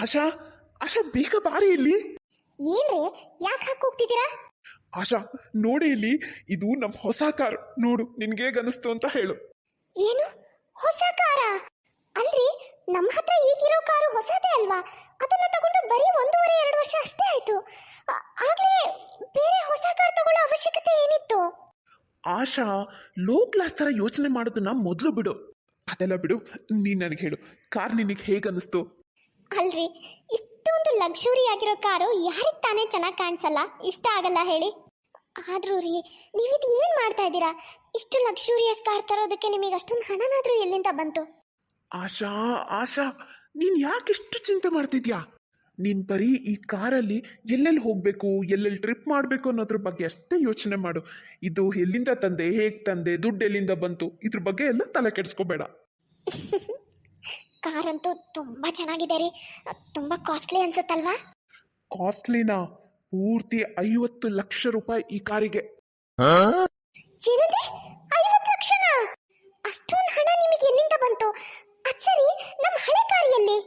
ಆಶಾ ಆಶಾ ಬೇಗ ಬಾರಿ ಇಲ್ಲಿ. ಏನ್ರಿ ಯಾಕೆ ಹಾಕಿ ಹೋಗ್ತಿದ್ದೀರಾ? ಆಶಾ ನೋಡಿ ಇಲ್ಲಿ ಇದು ನಮ್ಮ ಹೊಸ ಕಾರ್. ನೋಡು ನಿನ್ಗೆ ಅನಿಸ್ತು ಅಂತ ಹೇಳು. ಏನು? ಹೊಸ ಕಾರ? ಅಲ್ರಿ ನಮ್ಮ ಹತ್ರ ಈಗಿರೋ ಕಾರು ಹೊಸದೇ ಅಲ್ವಾ? ಅದನ್ನ ತಗೊಂಡು ಬರೀ ಒಂದೂವರೆ ಎರಡು ವರ್ಷ ಅಷ್ಟೇ ಆಯ್ತು. ಆ- ಆಗ್ಲೇ ಬೇರೆ ಹೊಸ ಕಾರ್ ತಗೊಳ್ಳೋ ಅವಶ್ಯಕತೆ ಏನಿತ್ತು? ಆಶಾ ಲೋ ಕ್ಲಾಸ್ ಥರ ಯೋಚನೆ ಮಾಡೋದನ್ನ ಮೊದಲು ಬಿಡು. ಅದೆಲ್ಲ ಬಿಡು ನೀನ್ ನನಗೆ ಹೇಳು. ಕಾರ್ ನಿನಗೆ ಹೇಗೆ ಅನಿಸ್ತು? ಅಲ್ರಿ ಇಷ್ಟೊಂದು ಲಕ್ಸುರಿ ಆಗಿರೋ ಕಾರು ಯಾರಿಗೆ ತಾನೇ ಚೆನ್ನಾಗಿ ಕಾಣಿಸಲ್ಲ? ಇಷ್ಟ ಆಗಲ್ಲ ಹೇಳಿ. ಆದ್ರೂ ರೀ ನೀವಿದು ಏನು ಮಾಡ್ತಾ ಇದ್ದೀರಾ? ಇಷ್ಟು ಲಕ್ಸುರಿಯಸ್ ಕಾರ್ ತರೋದಕ್ಕೆ ನಿಮಗೆ ಅಷ್ಟೊಂದು ಹಣನಾದರೂ ಎಲ್ಲಿಂದ ಬಂತು? ಆಶಾ ಆಶಾ ನೀನ್ ಯಾಕೆ ಇಷ್ಟು ಚಿಂತೆ ಮಾಡ್ತಿದ್ಯಾ? ನೀನ್ ಬರೀ ಈ ಕಾರಲ್ಲಿ ಎಲ್ಲೆಲ್ಲಿ ಹೋಗ್ಬೇಕು ಎಲ್ಲೆಲ್ಲಿ ಟ್ರಿಪ್ ಮಾಡಬೇಕು ಅನ್ನೋದ್ರ ಬಗ್ಗೆ ಅಷ್ಟೇ ಯೋಚನೆ ಮಾಡು. ಇದು ಎಲ್ಲಿಂದ ತಂದೆ ಹೇಗೆ ತಂದೆ ದುಡ್ಡು ಎಲ್ಲಿಂದ ಬಂತು ಇದ್ರ ಬಗ್ಗೆ ಎಲ್ಲ ತಲೆ ಕೆಡಿಸ್ಕೋಬೇಡ. ಕಾರಂತೂ ತುಂಬ ಚೆನ್ನಾಗಿದೆ ರೀ. ತುಂಬ ಕಾಸ್ಟ್ಲಿ ಅನ್ಸುತ್ತಲ್ವಾ? ಕಾಸ್ಟ್ಲಿನಾ ಪೂರ್ತಿ ಐವತ್ತು ಲಕ್ಷ ರೂಪಾಯಿ ಈ ಕಾರಿಗೆ. ಏನಂದ್ರೆ ಐವತ್ತು ಲಕ್ಷನ? ಅಷ್ಟೊಂದು ಹಣ ನಿಮಗೆ ಎಲ್ಲಿಂದ ಬಂತು? ಅದ್ ಸರಿ ನಮ್ಮ ಹಳೆ ಕಾರ್ ಎಲ್ಲಿ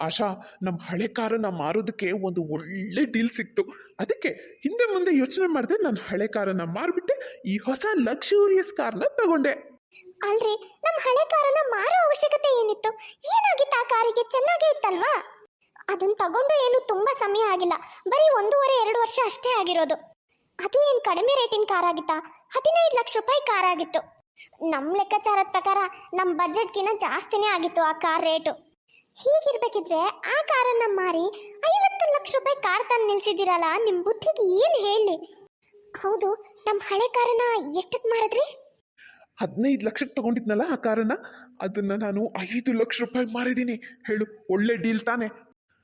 ಆಶಾ ನಮ್ಮ ಹಳೆ ಕಾರನ್ನ ಮಾರೋದಕ್ಕೆ ಒಂದು ಒಳ್ಳೆ ಡೀಲ್ ಸಿಕ್ತು. ಅದಕ್ಕೆ ಹಿಂದೆ ಮುಂದೆ ಯೋಚನೆ ಮಾಡಿದೆ ನಾನು ಹಳೆ ಕಾರನ್ನ ಮಾರ್ಬಿಟ್ಟೆ ಈ ಹೊಸ ಲಕ್ಷೂರಿಯಸ್ ಕಾರ್ನ ತಗೊಂಡೆ. ಅಲ್ರಿ ನಮ್ಮ ಹಳೆ ಕಾರನ್ನ ಅವಶ್ಯಕತೆ ಏನಿತ್ತು? ಏನಾಗಿತ್ತು ಆ ಕಾರಿಗೆ? ಚೆನ್ನಾಗೇ ಇತ್ತಲ್ವಾ? ಅದನ್ನ ತಗೊಂಡು ಏನು ತುಂಬಾ ಸಮಯ ಆಗಿಲ್ಲ. ಬರೀ ಒಂದೂವರೆ, ಎರಡು ವರ್ಷ ಅಷ್ಟೇ ಆಗಿರೋದು. ಅದು ಏನು ಕಡಿಮೆ ರೇಟಿನ ಕಾರ್ ಆಗಿತ್ತಾ? ಹದಿನೈದು ಲಕ್ಷ ರೂಪಾಯಿ ಕಾರ್ ಆಗಿತ್ತು. ನಮ್ಮ ಲೆಕ್ಕಾಚಾರದ ಪ್ರಕಾರ ನಮ್ಮ ಬಜೆಟ್ಗಿನ ಜಾಸ್ತಿನೇ ಆಗಿತ್ತು ಆ ಕಾರ್ ರೇಟು. ಹೀಗಿರ್ಬೇಕಿದ್ರೆ ಆ ಕಾರನ್ನ ಮಾರಿ ಐವತ್ತು ಲಕ್ಷ ರೂಪಾಯಿ ಕಾರ್ ತಂದು ನಿಲ್ಸಿದ್ದೀರಲ್ಲ? ನಿಮ್ಮ ಬುದ್ಧಿಗೆ ಏನು ಹೇಳಿ? ಹೌದು ನಮ್ಮ ಹಳೆ ಕಾರನ್ನ ಎಷ್ಟಕ್ಕೆ ಮಾರಿದ್ರಿ? ಹದಿನೈದು ಲಕ್ಷಕ್ಕೆ ತಗೊಂಡಿದ್ನಲ್ಲ ಆ ಕಾರನ್ನ? ಅದನ್ನ ನಾನು ಐದು ಲಕ್ಷ ರೂಪಾಯಿ ಮಾರಿದ್ದೀನಿ ಹೇಳು, ಒಳ್ಳೆ ಡೀಲ್ ತಾನೆ.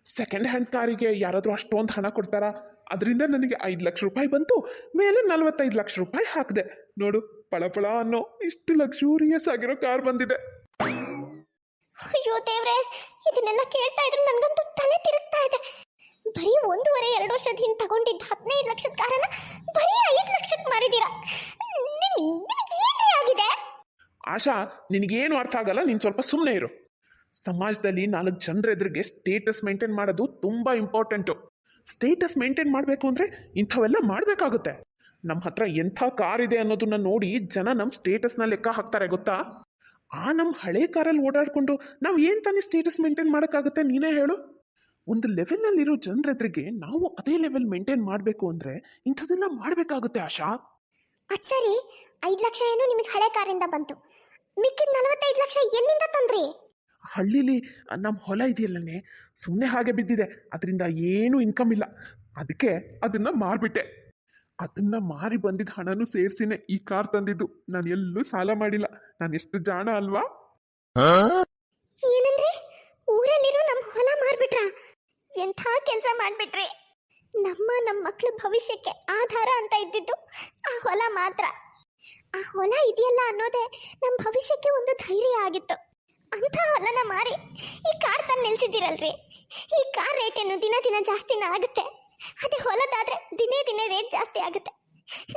ಸೆಕೆಂಡ್ ಹ್ಯಾಂಡ್ ಕಾರಿಗೆ ಯಾರಾದರೂ ಅಷ್ಟೊಂದು ಹಣ ಕೊಡ್ತಾರಾ? ಅದರಿಂದ ನನಗೆ ಐದು ಲಕ್ಷ ರೂಪಾಯಿ ಬಂತು. ಮೇಲೆ ನಲವತ್ತೈದು ಲಕ್ಷ ರೂಪಾಯಿ ಹಾಕಿದೆ. ನೋಡು, ಪಳಪಳ ಅನ್ನೋ ಇಷ್ಟು ಲಕ್ಷೂರಿಯಸ್ ಆಗಿರೋ ಕಾರ್ ಬಂದಿದೆ. ಅಯ್ಯೋ ದೇವ್ರೆ, ಇದನ್ನೆಲ್ಲ ಕೇಳ್ತಾ ಇದ್ರೆ ನನಗಂತೂ ತಲೆ ತಿರುಗ್ತಾ ಇದೆ. ಬರೀ ಒಂದೂವರೆ, ಎರಡು ವರ್ಷದ ಹಿಂದೆ ತಗೊಂಡಿದ್ದ ಹದಿನೈದು ಲಕ್ಷದ ಕಾರನ್ನ ಬರೀ ಐದು ಲಕ್ಷಕ್ಕೆ ಮಾರಿದ್ದೀರಾ ನಿಮ್ಗೆ ಆಗಿದೆ? ಆಶಾ, ನಿನಗೇನು ಅರ್ಥ ಆಗಲ್ಲ, ನೀನು ಸ್ವಲ್ಪ ಸುಮ್ಮನೆ ಇರು. ಸಮಾಜದಲ್ಲಿ ನಾಲ್ಕು ಜನರ ಎದುರಿಗೆ ಸ್ಟೇಟಸ್ ಮೇಂಟೈನ್ ಮಾಡೋದು ತುಂಬ ಇಂಪಾರ್ಟೆಂಟು ಸ್ಟೇಟಸ್ ಮೇಂಟೈನ್ ಮಾಡಬೇಕು ಅಂದರೆ ಇಂಥವೆಲ್ಲ ಮಾಡಬೇಕಾಗುತ್ತೆ. ನಮ್ಮ ಹತ್ರ ಎಂಥ ಕಾರ್ ಇದೆ ಅನ್ನೋದನ್ನ ನೋಡಿ ಜನ ನಮ್ಮ ಸ್ಟೇಟಸ್ನ ಲೆಕ್ಕ ಹಾಕ್ತಾರೆ, ಗೊತ್ತಾ? ಆ ನಮ್ಮ ಹಳೆ ಕಾರಲ್ಲಿ ಓಡಾಡಿಕೊಂಡು ನಾವು ಏನು ತಾನೇ ಸ್ಟೇಟಸ್ ಮೇಂಟೈನ್ ಮಾಡೋಕ್ಕಾಗುತ್ತೆ, ನೀನೇ ಹೇಳು? ಒಂದು ಲೆವೆಲ್ನಲ್ಲಿರೋ ಜನರ ಎದುರಿಗೆ ನಾವು ಅದೇ ಲೆವೆಲ್ ಮೇಂಟೈನ್ ಮಾಡಬೇಕು ಅಂದರೆ ಇಂಥದ್ದೆಲ್ಲ ಮಾಡಬೇಕಾಗುತ್ತೆ, ಆಶಾ. ಸರಿ. ಐದು ಲಕ್ಷ ಏನು ನಿಮಗೆ ಹಳೆ ಕಾರಿಂದ ಬಂತು. ಮಿಕ್ಕಿದ ನಲವತ್ತೈದು ಲಕ್ಷ ಎಲ್ಲಿಂದ ತಂದ್ರಿ? ಹಳ್ಳಿಲಿ ನಮ್ಮ ಹೊಲ ಇದೆಯಲ್ಲನೇ ಸುಮ್ಮನೆ ಹಾಗೆ ಬಿದ್ದಿದೆ. ಅದರಿಂದ ಏನೂ ಇನ್ಕಮ್ ಇಲ್ಲ. ಅದಕ್ಕೆ ಅದನ್ನ ಮಾರ್ಬಿಟ್ಟೆ. ಅದನ್ನ ಮಾರಿ ಬಂದಿದ್ದ ಹಣನೂ ಸೇರಿಸಿನೇ ಈ ಕಾರ್ ತಂದಿದ್ದು. ನಾನು ಎಲ್ಲೂ ಸಾಲ ಮಾಡಿಲ್ಲ. ನಾನು ಎಷ್ಟು ಜಾಣ ಅಲ್ವಾ? ಏನಂದ್ರೆ? ಊರಲ್ಲಿರೋ ನಮ್ಮ ಹೊಲ ಮಾರ್ಬಿಟ್ರ? ಎಂಥ ಕೆಲಸ ಮಾಡ್ಬಿಟ್ರಿ? ನಮ್ಮ ನಮ್ಮ ಮಕ್ಳ ಭವಿಷ್ಯಕ್ಕೆ ಆಧಾರ ಅಂತ ಇದ್ದಿದ್ದು ಆ ಹೊಲ ಮಾತ್ರ. ಆ ಹೊಲ ಇದೆಯಲ್ಲ ಅನ್ನೋದೇ ನಮ್ಮ ಭವಿಷ್ಯಕ್ಕೆ ಒಂದು ಧೈರ್ಯ ಆಗಿತ್ತು. ಅಂಥ ಹೊಲನ ಮಾರಿ ಈ ಕಾರ್ ತಂದು ನಿಲ್ಸಿದ್ದೀರಲ್ರಿ? ಈ ಕಾರ್ ರೇಟ್ ಏನು ದಿನ ದಿನ ಜಾಸ್ತಿನ ಆಗುತ್ತೆ. ಅದೇ ಹೊಲದಾದರೆ ದಿನೇ ದಿನೇ ರೇಟ್ ಜಾಸ್ತಿ ಆಗುತ್ತೆ.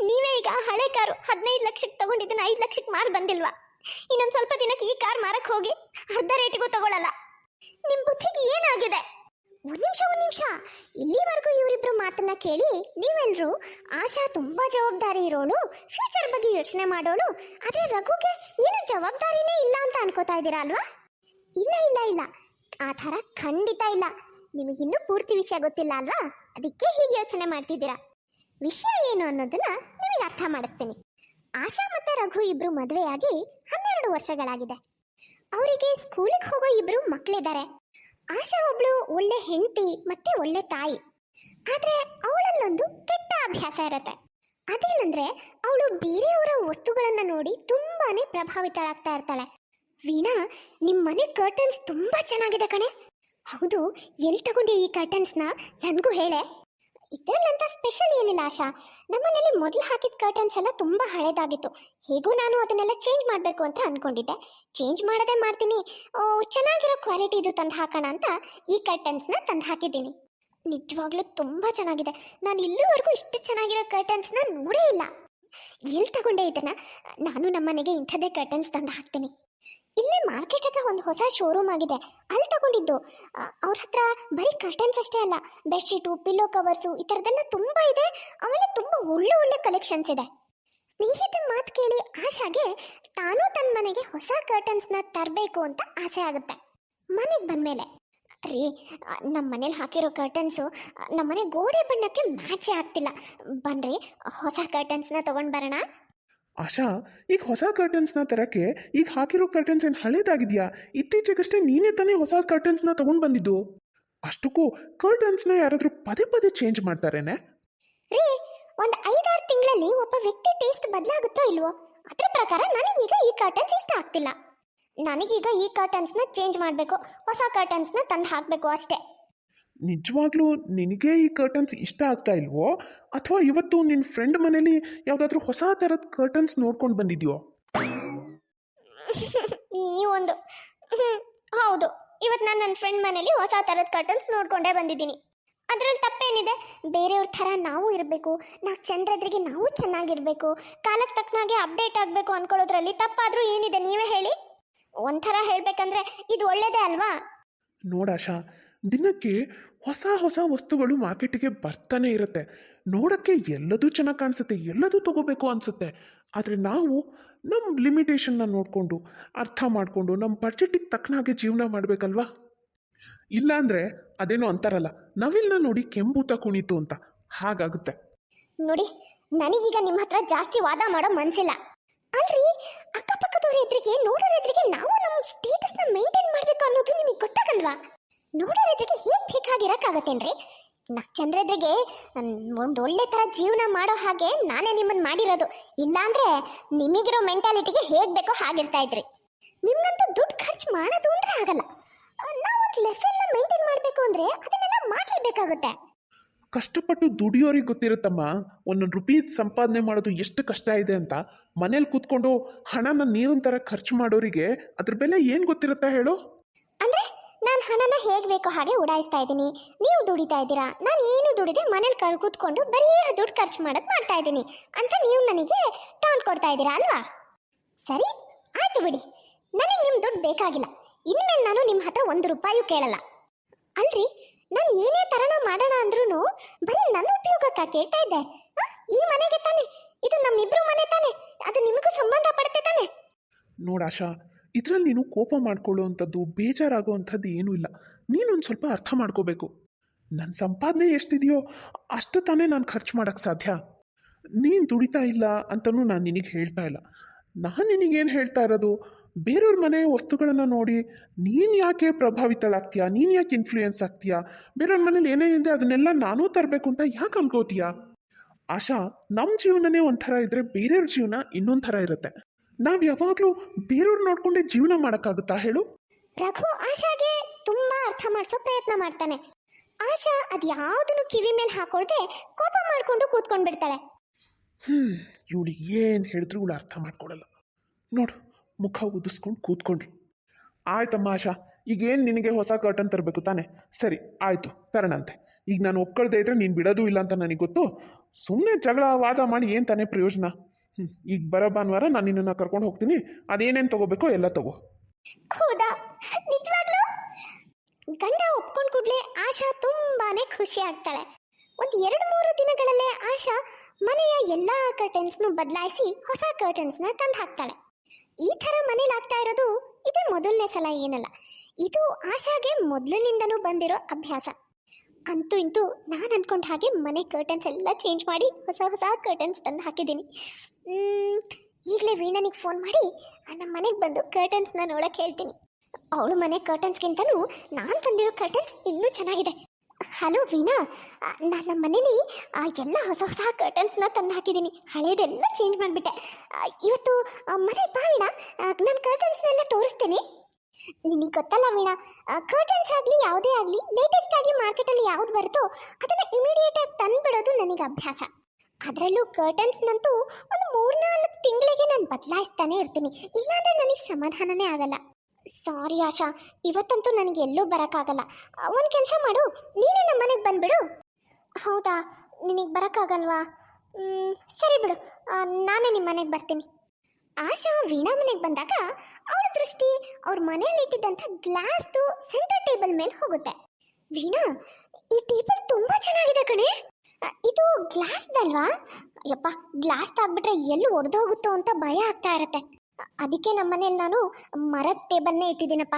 ನೀವೇ ಈಗ ಹಳೆ ಕಾರು ಹದಿನೈದು ಲಕ್ಷಕ್ಕೆ ತಗೊಂಡಿದ್ದನ್ನ ಐದು ಲಕ್ಷಕ್ಕೆ ಮಾರು ಬಂದಿಲ್ವಾ? ಇನ್ನೊಂದು ಸ್ವಲ್ಪ ದಿನಕ್ಕೆ ಈ ಕಾರ್ ಮಾರಕ್ಕೆ ಹೋಗಿ ಅರ್ಧ ರೇಟಿಗೂ ತಗೊಳ್ಳಲ್ಲ ನಿಮ್ಮ ಬುದ್ಧಿಗೆ ಏನಾಗಿದೆ? ಒಂದ್ ನಿಮಿಷ, ಒಂದು ನಿಮಿಷ. ಇಲ್ಲಿವರೆಗೂ ಇವರಿಬ್ಬರು ಮಾತನ್ನ ಕೇಳಿ ನೀವೆಲ್ರೂ ಆಶಾ ತುಂಬಾ ಜವಾಬ್ದಾರಿ ಇರೋಳು ಫ್ಯೂಚರ್ ಬಗ್ಗೆ ಯೋಚನೆ ಮಾಡೋಳು ಆದರೆ ರಘುಗೆ ಏನು ಜವಾಬ್ದಾರಿನೇ ಇಲ್ಲ ಅಂತ ಅನ್ಕೋತಾ ಇದ್ದೀರಾ ಅಲ್ವಾ? ಇಲ್ಲ ಇಲ್ಲ ಇಲ್ಲ. ಆ ಥರ ಖಂಡಿತ ಇಲ್ಲ. ನಿಮಗಿನ್ನೂ ಪೂರ್ತಿ ವಿಷಯ ಗೊತ್ತಿಲ್ಲ ಅಲ್ವಾ? ಅದಕ್ಕೆ ಹೀಗೆ ಯೋಚನೆ ಮಾಡ್ತಿದ್ದೀರಾ? ವಿಷಯ ಏನು ಅನ್ನೋದನ್ನ ನಿಮಗೆ ಅರ್ಥ ಮಾಡಿಸ್ತೀನಿ. ಆಶಾ ಮತ್ತೆ ರಘು ಇಬ್ರು ಮದುವೆಯಾಗಿ ಹನ್ನೆರಡು ವರ್ಷಗಳಾಗಿದೆ. ಅವರಿಗೆ ಸ್ಕೂಲಿಗೆ ಹೋಗೋ ಇಬ್ರು ಮಕ್ಕಳಿದ್ದಾರೆ ಆಶಾ ಒಬ್ಳು ಒಳ್ಳೆ ಹೆಂಡತಿ ಮತ್ತೆ ಒಳ್ಳೆ ತಾಯಿ. ಆದ್ರೆ ಅವಳಲ್ಲೊಂದು ಕೆಟ್ಟ ಅಭ್ಯಾಸ ಇರತ್ತೆ. ಅದೇನಂದ್ರೆ ಅವಳು ಬೇರೆಯವರ ವಸ್ತುಗಳನ್ನ ನೋಡಿ ತುಂಬಾನೇ ಪ್ರಭಾವಿತಳಾಗ್ತಾ ಇರ್ತಾಳೆ. ವೀಣಾ ನಿಮ್ಮ ಮನೆ ಕರ್ಟನ್ಸ್ ತುಂಬಾ ಚೆನ್ನಾಗಿದೆ ಕಣೆ. ಹೌದು ಎಲ್ಲಿ ತಗೊಂಡೆ ಈ ಕರ್ಟನ್ಸ್ನ ನನಗೂ ಹೇಳೆ. ಇದರಲ್ಲಂತ ಸ್ಪೆಷಲ್ ಏನಿಲ್ಲ ಆಶಾ. ನಮ್ಮನೇಲಿ ಮೊದಲು ಹಾಕಿದ ಕರ್ಟನ್ಸ್ ಎಲ್ಲ ತುಂಬಾ ಹಳೆದಾಗಿತ್ತು. ಹೇಗೂ ನಾನು ಅದನ್ನೆಲ್ಲ ಚೇಂಜ್ ಮಾಡಬೇಕು ಅಂತ ಅನ್ಕೊಂಡಿದ್ದೆ. ಚೇಂಜ್ ಮಾಡದೆ ಮಾಡ್ತೀನಿ. ಚೆನ್ನಾಗಿರೋ ಕ್ವಾಲಿಟಿ ಇದು ತಂದು ಹಾಕೋಣ ಅಂತ ಈ ಕರ್ಟನ್ಸ್ನ ತಂದು ಹಾಕಿದ್ದೀನಿ. ನಿಜವಾಗ್ಲೂ ತುಂಬ ಚೆನ್ನಾಗಿದೆ. ನಾನು ಇಲ್ಲಿವರೆಗೂ ಇಷ್ಟು ಚೆನ್ನಾಗಿರೋ ಕರ್ಟನ್ಸ್ನ ನೋಡೇ ಇಲ್ಲ. ಎಲ್ಲಿ ತಗೊಂಡೆ ಇದನ್ನ? ನಾನು ನಮ್ಮನೆಗೆ ಇಂಥದ್ದೇ ಕರ್ಟನ್ಸ್ ತಂದು ಹಾಕ್ತೀನಿ. ಇಲ್ಲೇ ಮಾರ್ಕೆಟ್ ಹತ್ರ ಒಂದು ಹೊಸ ಶೋರೂಮ್ ಆಗಿದೆ. ಅಲ್ಲಿ ತಗೊಂಡಿದ್ದು. ಅವ್ರ ಹತ್ರ ಬರೀ ಕರ್ಟನ್ಸ್ ಅಷ್ಟೇ ಅಲ್ಲ ಬೆಡ್ಶೀಟು ಪಿಲ್ಲೋ ಕವರ್ಸು ಈ ಥರದ್ದೆಲ್ಲ ತುಂಬ ಇದೆ. ಆಮೇಲೆ ತುಂಬ ಒಳ್ಳೆ ಒಳ್ಳೆ ಕಲೆಕ್ಷನ್ಸ್ ಇದೆ. ಸ್ನೇಹಿತನ ಮಾತು ಕೇಳಿ ಆಶಾಗೆ ತಾನು ತನ್ನ ಮನೆಗೆ ಹೊಸ ಕರ್ಟನ್ಸ್ನ ತರಬೇಕು ಅಂತ ಆಸೆ ಆಗುತ್ತೆ. ಮನೆಗೆ ಬಂದಮೇಲೆ. ರೀ ನಮ್ಮ ಮನೇಲಿ ಹಾಕಿರೋ ಕರ್ಟನ್ಸು ನಮ್ಮ ಮನೆ ಗೋಡೆ ಬಣ್ಣಕ್ಕೆ ಮ್ಯಾಚೇ ಆಗ್ತಿಲ್ಲ. ಬನ್ರಿ, ಹೊಸ ಕರ್ಟನ್ಸ್ನ ತೊಗೊಂಡು ಬರೋಣ. ಆಶಾ, ಈಗ ಹೊಸ ಕರ್ಟನ್ಸ್ನ ತರಕ್ಕೆ ಈಗ ಹಾಕಿರೋ ಕರ್ಟನ್ಸ್ ಏನು ಹಳೇದಾಗಿದೆಯಾ? ಇತ್ತೀಚೆಗಷ್ಟೇ ನೀನೇ ತಾನೇ ಹೊಸ ಕರ್ಟನ್ಸ್ನ ತಗೊಂಡು ಬಂದಿದ್ದು. ಅಷ್ಟಕ್ಕೂ ಕರ್ಟನ್ಸ್ನ ಯಾರಾದರೂ ಪದೇ ಪದೇ ಚೇಂಜ್ ಮಾಡ್ತಾರೇನೆ? ರೀ, ಒಂದು ಐದಾರು ತಿಂಗಳಲ್ಲಿ ಒಬ್ಬ ವ್ಯಕ್ತಿ ಟೇಸ್ಟ್ ಬದಲಾಗುತ್ತೋ ಇಲ್ವೋ? ಅದರ ಪ್ರಕಾರ ನನಗೀಗ ಈ ಕರ್ಟನ್ಸ್ ಇಷ್ಟ ಆಗ್ತಿಲ್ಲ. ನನಗೀಗ ಈ ಕರ್ಟನ್ಸ್ನ ಚೇಂಜ್ ಮಾಡಬೇಕು, ಹೊಸ ಕರ್ಟನ್ಸ್ನ ತಂದು ಹಾಕಬೇಕು ಅಷ್ಟೇ. ನಿಜವಾಗ್ಲೂ ನಿನಗೆ ಈ ಕರ್ಟನ್ಸ್ ಇಷ್ಟ ಆಗ್ತಾ ಇಲ್ವೋ? ಅಥವಾ ಇವತ್ತು ನಿನ್ನ ಫ್ರೆಂಡ್ ಮನೇಲಿ ಯಾವುದಾದ್ರೂ ಹೊಸ ಥರದ ಕರ್ಟನ್ಸ್ ನೋಡ್ಕೊಂಡು ಬಂದಿದ್ಯೋ? ನೀವೊಂದು. ಹೌದು. ಇವತ್ತು ನಾನು ನನ್ನ ಫ್ರೆಂಡ್ ಮನೇಲಿ ಹೊಸ ಥರದ ಕರ್ಟನ್ಸ್ ನೋಡ್ಕೊಂಡೇ ಬಂದಿದ್ದೀನಿ. ಅದರಲ್ಲಿ ತಪ್ಪೇನಿದೆ? ಬೇರೆಯವ್ರ ಥರ ನಾವು ಇರಬೇಕು. ನಾಲ್ಕು ಚಂದ್ರದ್ರಿಗೆ ನಾವು ಚೆನ್ನಾಗಿರಬೇಕು. ಕಾಲಕ್ಕೆ ತಕ್ಕನಾಗೆ ಅಪ್ಡೇಟ್ ಆಗಬೇಕು ಅನ್ಕೊಳ್ಳೋದ್ರಲ್ಲಿ ತಪ್ಪಾದರೂ ಏನಿದೆ? ನೀವೇ ಹೇಳಿ. ಒಂಥರ ಹೇಳಬೇಕಂದ್ರೆ ಇದು ಒಳ್ಳೇದೇ ಅಲ್ವಾ? ನೋಡಾಶಾ ದಿನಕ್ಕೆ ಹೊಸ ಹೊಸ ವಸ್ತುಗಳು ಮಾರ್ಕೆಟಿಗೆ ಬರ್ತಾನೆ ಇರುತ್ತೆ. ನೋಡೋಕ್ಕೆ ಎಲ್ಲದೂ ಚೆನ್ನಾಗಿ ಕಾಣಿಸುತ್ತೆ, ಎಲ್ಲದೂ ತಗೋಬೇಕು ಅನಿಸುತ್ತೆ. ಆದರೆ ನಾವು ನಮ್ಮ ಲಿಮಿಟೇಷನ್ನ ನೋಡಿಕೊಂಡು, ಅರ್ಥ ಮಾಡಿಕೊಂಡು ನಮ್ಮ ಬಜೆಟಿಗೆ ತಕ್ಕನಾಗೆ ಜೀವನ ಮಾಡಬೇಕಲ್ವಾ? ಇಲ್ಲಾಂದರೆ ಅದೇನೋ ಅಂತಾರಲ್ಲ, ನವಿಲ್ನ ನೋಡಿ ಕೆಂಬೂತ ಕುಣಿತು ಅಂತ. ಹಾಗಾಗುತ್ತೆ. ನೋಡಿ, ನನಗೀಗ ನಿಮ್ಮ ಹತ್ರ ಜಾಸ್ತಿ ವಾದ ಮಾಡೋ ಮನ್ಸಿಲ್ಲ. ಅಲ್ರಿ, ಅಕ್ಕಪಕ್ಕದವ್ರ ಎದುರಿಗೆ, ನೋಡೋರ ಎದುರಿಗೆ ನಾವು ನಮ್ಮ ಸ್ಟೇಟಸ್ನ ಮೇಂಟೈನ್ ಮಾಡಬೇಕು ಅನ್ನೋದು ನಿಮಗೆ ಗೊತ್ತಾಗಲ್ವಾ? ನೋಡೋರ ಎದುರಿಗೆ ಹೇಗೆ ಬೇಕಾಗಿರೋಕ್ಕಾಗತ್ತೇನ್ರಿ? ನಾ ಚಂದ್ರದ್ರಿಗೆ ಒಂದು ಒಳ್ಳೆ ಥರ ಜೀವನ ಮಾಡೋ ಹಾಗೆ ನಾನೇ ನಿಮ್ಮನ್ನು ಮಾಡಿರೋದು. ಇಲ್ಲಾಂದ್ರೆ ನಿಮಗಿರೋ ಮೆಂಟಾಲಿಟಿಗೆ ಹೇಗೆ ಬೇಕೋ ಹಾಗಿರ್ತಾ ಇದ್ರಿ. ನಿಮ್ಮಂತ ದುಡ್ಡು ಖರ್ಚು ಮಾಡೋದು ಅಂದ್ರೆ ಆಗಲ್ಲ. ನಾವೊಂದು ಲೆವೆಲ್ನ ಮೇಂಟೈನ್ ಮಾಡಬೇಕು ಅಂದರೆ ಅದನ್ನೆಲ್ಲ ಮಾಡಲೇಬೇಕಾಗುತ್ತೆ. ಕಷ್ಟಪಟ್ಟು ದುಡಿಯೋರಿಗೆ ಗೊತ್ತಿರುತ್ತಮ್ಮ ಒಂದೊಂದು ರುಪೀಸ್ ಸಂಪಾದನೆ ಮಾಡೋದು ಎಷ್ಟು ಕಷ್ಟ ಇದೆ ಅಂತ. ಮನೇಲಿ ಕೂತ್ಕೊಂಡು ಹಣನ ನೀರಿನ ಥರ ಖರ್ಚು ಮಾಡೋರಿಗೆ ಅದ್ರ ಬೆಲೆ ಏನು ಗೊತ್ತಿರುತ್ತಾ ಹೇಳು? ಅಂದ್ರೆ ನಾನು ಹಣನ ಹೇಗೆ ಬೇಕೋ ಹಾಗೆ ಉಡಾಯಿಸ್ತಾ ಇದ್ದೀನಿ. ನೀವು ದುಡಿತಾ ಇದ್ದೀರಾ? ನಾನು ಏನು ದುಡಿದೆ ಮನೇಲಿ ಕರ್ ಕೂತ್ಕೊಂಡು ಬರೀ ದುಡ್ಡು ಖರ್ಚು ಮಾಡೋದು ಮಾಡ್ತಾ ಇದ್ದೀನಿ. ಅಂತ ನೀವು ನನಗೆ ಟಾನ್ ಕೊಡ್ತಾ ಇದ್ದೀರಾ ಅಲ್ವಾ? ಸರಿ, ಆಯ್ತು ಬಿಡಿ. ನನಗೆ ನಿಮ್ಮ ದುಡ್ಡು ಬೇಕಾಗಿಲ್ಲ. ಇನ್ಮೇಲೆ ನಾನು ನಿಮ್ಮ ಹತ್ರ ಒಂದು ರೂಪಾಯಿ ಕೇಳಲ್ಲ. ಅಲ್ರಿ, ನಾನು ಏನೇ ತರಣ ಮಾಡೋಣ ಅಂದ್ರೂ ಬರೀ ನನ್ನ ಉಪಯೋಗಕ್ಕ ಕೇಳ್ತಾ ಇದ್ದೆ? ಈ ಮನೆಗೆ ತಾನೆ. ಇದು ನಮ್ಮಿಬ್ರು ಮನೆ ತಾನೆ. ಅದು ನಿಮಗೂ ಸಂಬಂಧ ಪಡುತ್ತೆ ತಾನೆ. ನೋಡಾಶಾ ಇದರಲ್ಲಿ ನೀನು ಕೋಪ ಮಾಡ್ಕೊಳ್ಳೋವಂಥದ್ದು, ಬೇಜಾರಾಗೋವಂಥದ್ದು ಏನೂ ಇಲ್ಲ. ನೀನೊಂದು ಸ್ವಲ್ಪ ಅರ್ಥ ಮಾಡ್ಕೋಬೇಕು. ನನ್ನ ಸಂಪಾದನೆ ಎಷ್ಟಿದೆಯೋ ಅಷ್ಟು ತಾನೇ ನಾನು ಖರ್ಚು ಮಾಡೋಕ್ಕೆ ಸಾಧ್ಯ. ನೀನು ದುಡಿತಾ ಇಲ್ಲ ಅಂತಲೂ ನಾನು ನಿನಗೆ ಹೇಳ್ತಾ ಇಲ್ಲ. ನಾನು ನಿನಗೇನು ಹೇಳ್ತಾ ಇರೋದು? ಬೇರೆಯವ್ರ ಮನೆ ವಸ್ತುಗಳನ್ನು ನೋಡಿ ನೀನು ಯಾಕೆ ಪ್ರಭಾವಿತಳಾಗ್ತೀಯಾ? ನೀನು ಯಾಕೆ ಇನ್ಫ್ಲೂಯೆನ್ಸ್ ಆಗ್ತೀಯಾ? ಬೇರೆಯವ್ರ ಮನೇಲಿ ಏನೇನಿದೆ ಅದನ್ನೆಲ್ಲ ನಾನೂ ತರಬೇಕು ಅಂತ ಯಾಕೆ ಅನ್ಕೋತೀಯ? ಆಶಾ ನಮ್ಮ ಜೀವನನೇ ಒಂಥರ ಇದ್ದರೆ ಬೇರೆಯವ್ರ ಜೀವನ ಇನ್ನೊಂದು ಥರ ಇರುತ್ತೆ. ನಾವು ಯಾವಾಗಲೂ ಬೇರೆಯವ್ರು ನೋಡ್ಕೊಂಡೆ ಜೀವನ ಮಾಡೋಕ್ಕಾಗುತ್ತಾ ಹೇಳು? ರಘು ಆಶಾಗೆ ತುಂಬಾ ಅರ್ಥ ಮಾಡಿಸೋ ಪ್ರಯತ್ನ ಮಾಡ್ತಾನೆ. ಆಶಾ ಅದ್ ಯಾವುದನ್ನು ಕಿವಿ ಮೇಲೆ ಹಾಕೊಳ್ದೆ ಕೋಪ ಮಾಡ್ಕೊಂಡು ಕೂತ್ಕೊಂಡ್ ಬಿಡ್ತಾಳೆ ಹ್ಞೂ ಇವಳು ಏನು ಹೇಳಿದ್ರು ಇವಳು ಅರ್ಥ ಮಾಡ್ಕೊಡಲ್ಲ ನೋಡು ಮುಖ ಉದಿಸ್ಕೊಂಡು ಕೂತ್ಕೊಂಡ್ರಿ. ಆಯ್ತಮ್ಮ ಆಶಾ ಈಗೇನು ನಿನಗೆ ಹೊಸ ಕರ್ಟನ್ ತರಬೇಕು ತಾನೆ? ಸರಿ ಆಯಿತು ತರಣಂತೆ. ಈಗ ನಾನು ಒಪ್ಕೊಳ್ದೇ ಇದ್ರೆ ನೀನು ಬಿಡೋದು ಇಲ್ಲ ಅಂತ ನನಗೆ ಗೊತ್ತು. ಸುಮ್ಮನೆ ಜಗಳ ವಾದ ಮಾಡಿ ಏನು ತಾನೇ ಪ್ರಯೋಜನ? ಹ್ಞೂ ಈಗ ಬರೋ ಭಾನುವಾರ ನಾನು ನಿನ್ನನ್ನು ಕರ್ಕೊಂಡು ಹೋಗ್ತೀನಿ. ಅದೇನೇನು ತಗೋಬೇಕೋ ಎಲ್ಲ ತಗೋ. ಹೌದಾ? ನಿಜವಾಗ್ಲೂ? ಗಂಡ ಒಪ್ಕೊಂಡ್ ಕೂಡ್ಲೆ ಆಶಾ ತುಂಬಾನೇ ಖುಷಿ ಆಗ್ತಾಳೆ. ಒಂದ್ ಎರಡು ಮೂರು ದಿನಗಳಲ್ಲೇ ಆಶಾ ಮನೆಯ ಎಲ್ಲಾ ಕರ್ಟನ್ಸ್ನು ಬದಲಾಯಿಸಿ ಹೊಸ ಕರ್ಟನ್ಸ್ನ ತಂದು ಹಾಕ್ತಾಳೆ. ಈ ಥರ ಮನೇಲಿ ಆಗ್ತಾ ಇರೋದು ಇದೇ ಮೊದಲನೇ ಸಲ ಏನಲ್ಲ. ಇದು ಆಶಾಗೆ ಮೊದಲಿನಿಂದನೂ ಬಂದಿರೋ ಅಭ್ಯಾಸ. ಅಂತೂ ಇಂತೂ ನಾನು ಅನ್ಕೊಂಡ ಹಾಗೆ ಮನೆ ಕರ್ಟನ್ಸ್ ಎಲ್ಲ ಚೇಂಜ್ ಮಾಡಿ ಹೊಸ ಹೊಸ ಕರ್ಟನ್ಸ್ ತಂದು ಹಾಕಿದ್ದೀನಿ. ಈಗಲೇ ವೀಣನಿಗೆ ಫೋನ್ ಮಾಡಿ ನಮ್ಮ ಮನೆಗೆ ಬಂದು ಕರ್ಟನ್ಸ್ನ ನೋಡಕ್ಕೆ ಹೇಳ್ತೀನಿ. ಅವಳು ಮನೆ ಕರ್ಟನ್ಸ್ಗಿಂತಲೂ ನಾನು ತಂದಿರೋ ಕರ್ಟನ್ಸ್ ಇನ್ನೂ ಚೆನ್ನಾಗಿದೆ. ಹಲೋ ವೀಣಾ ನಾನು ನಮ್ಮ ಮನೇಲಿ ಎಲ್ಲ ಹೊಸ ಹೊಸ ಕರ್ಟನ್ಸ್ನ ತಂದು ಹಾಕಿದ್ದೀನಿ ಹಳೇದೆಲ್ಲ ಚೇಂಜ್ ಮಾಡಿಬಿಟ್ಟೆ. ಇವತ್ತು ಮನೆ ಬಾ ವೀಣಾ ನಾನು ಕರ್ಟನ್ಸ್ನೆಲ್ಲ ತೋರಿಸ್ತೀನಿ. ನಿನಗೆ ಗೊತ್ತಲ್ಲ ವೀಣಾ ಕರ್ಟನ್ಸ್ ಆಗಲಿ ಯಾವುದೇ ಆಗಲಿ ಲೇಟೆಸ್ಟ್ ಆಗಿ ಮಾರ್ಕೆಟಲ್ಲಿ ಯಾವ್ದು ಬರುತ್ತೋ ಅದನ್ನು ಇಮಿಡಿಯೇಟ್ ಆಗಿ ತಂದುಬಿಡೋದು ನನಗೆ ಅಭ್ಯಾಸ. ಅದರಲ್ಲೂ ಕರ್ಟನ್ಸ್ನಂತೂ ಒಂದು ಮೂರ್ನಾಲ್ಕು ತಿಂಗಳಿಗೆ ನಾನು ಬದಲಾಯಿಸ್ತಾನೆ ಇರ್ತೀನಿ. ಇಲ್ಲಾಂದ್ರೆ ನನಗೆ ಸಮಾಧಾನನೇ ಆಗಲ್ಲ. ಸಾರಿ ಆಶಾ, ಇವತ್ತಂತೂ ನನಗೆ ಎಲ್ಲೂ ಬರೋಕ್ಕಾಗಲ್ಲ. ಒಂದು ಕೆಲಸ ಮಾಡು. ನೀನೇ ನಮ್ಮ ಮನೆಗೆ ಬಂದ್ಬಿಡು. ಹೌದಾ? ನಿನಗೆ ಬರೋಕ್ಕಾಗಲ್ವಾ? ಸರಿ ಬಿಡು. ನಾನೇ ನಿಮ್ಮ ಮನೆಗೆ ಬರ್ತೀನಿ. ಆಶಾ ವೀಣಾ ಮನೆಗೆ ಬಂದಾಗ ಅವಳ ದೃಷ್ಟಿ ಅವ್ರ ಮನೆಯಲ್ಲಿ ಇಟ್ಟಿದ್ದಂಥ ಗ್ಲಾಸ್ದು ಸೆಂಟರ್ ಟೇಬಲ್ ಮೇಲೆ ಹೋಗುತ್ತೆ. ವೀಣಾ, ಈ ಟೇಬಲ್ ತುಂಬ ಚೆನ್ನಾಗಿದೆ ಕಣೆ. ಇದು ಗ್ಲಾಸ್ದಲ್ವಾ ಯಪ್ಪ ಗ್ಲಾಸ್ ತಾಗ್ಬಿಟ್ರೆ ಎಲ್ಲಿ ಒಡೆದು ಹೋಗುತ್ತೋ ಅಂತ ಭಯ ಆಗ್ತಾ ಇರತ್ತೆ. ಅದಕ್ಕೆ ನಮ್ಮನೇಲಿ ನಾನು ಮರದ ಟೇಬಲ್ನೇ ಇಟ್ಟಿದ್ದೀನಪ್ಪ.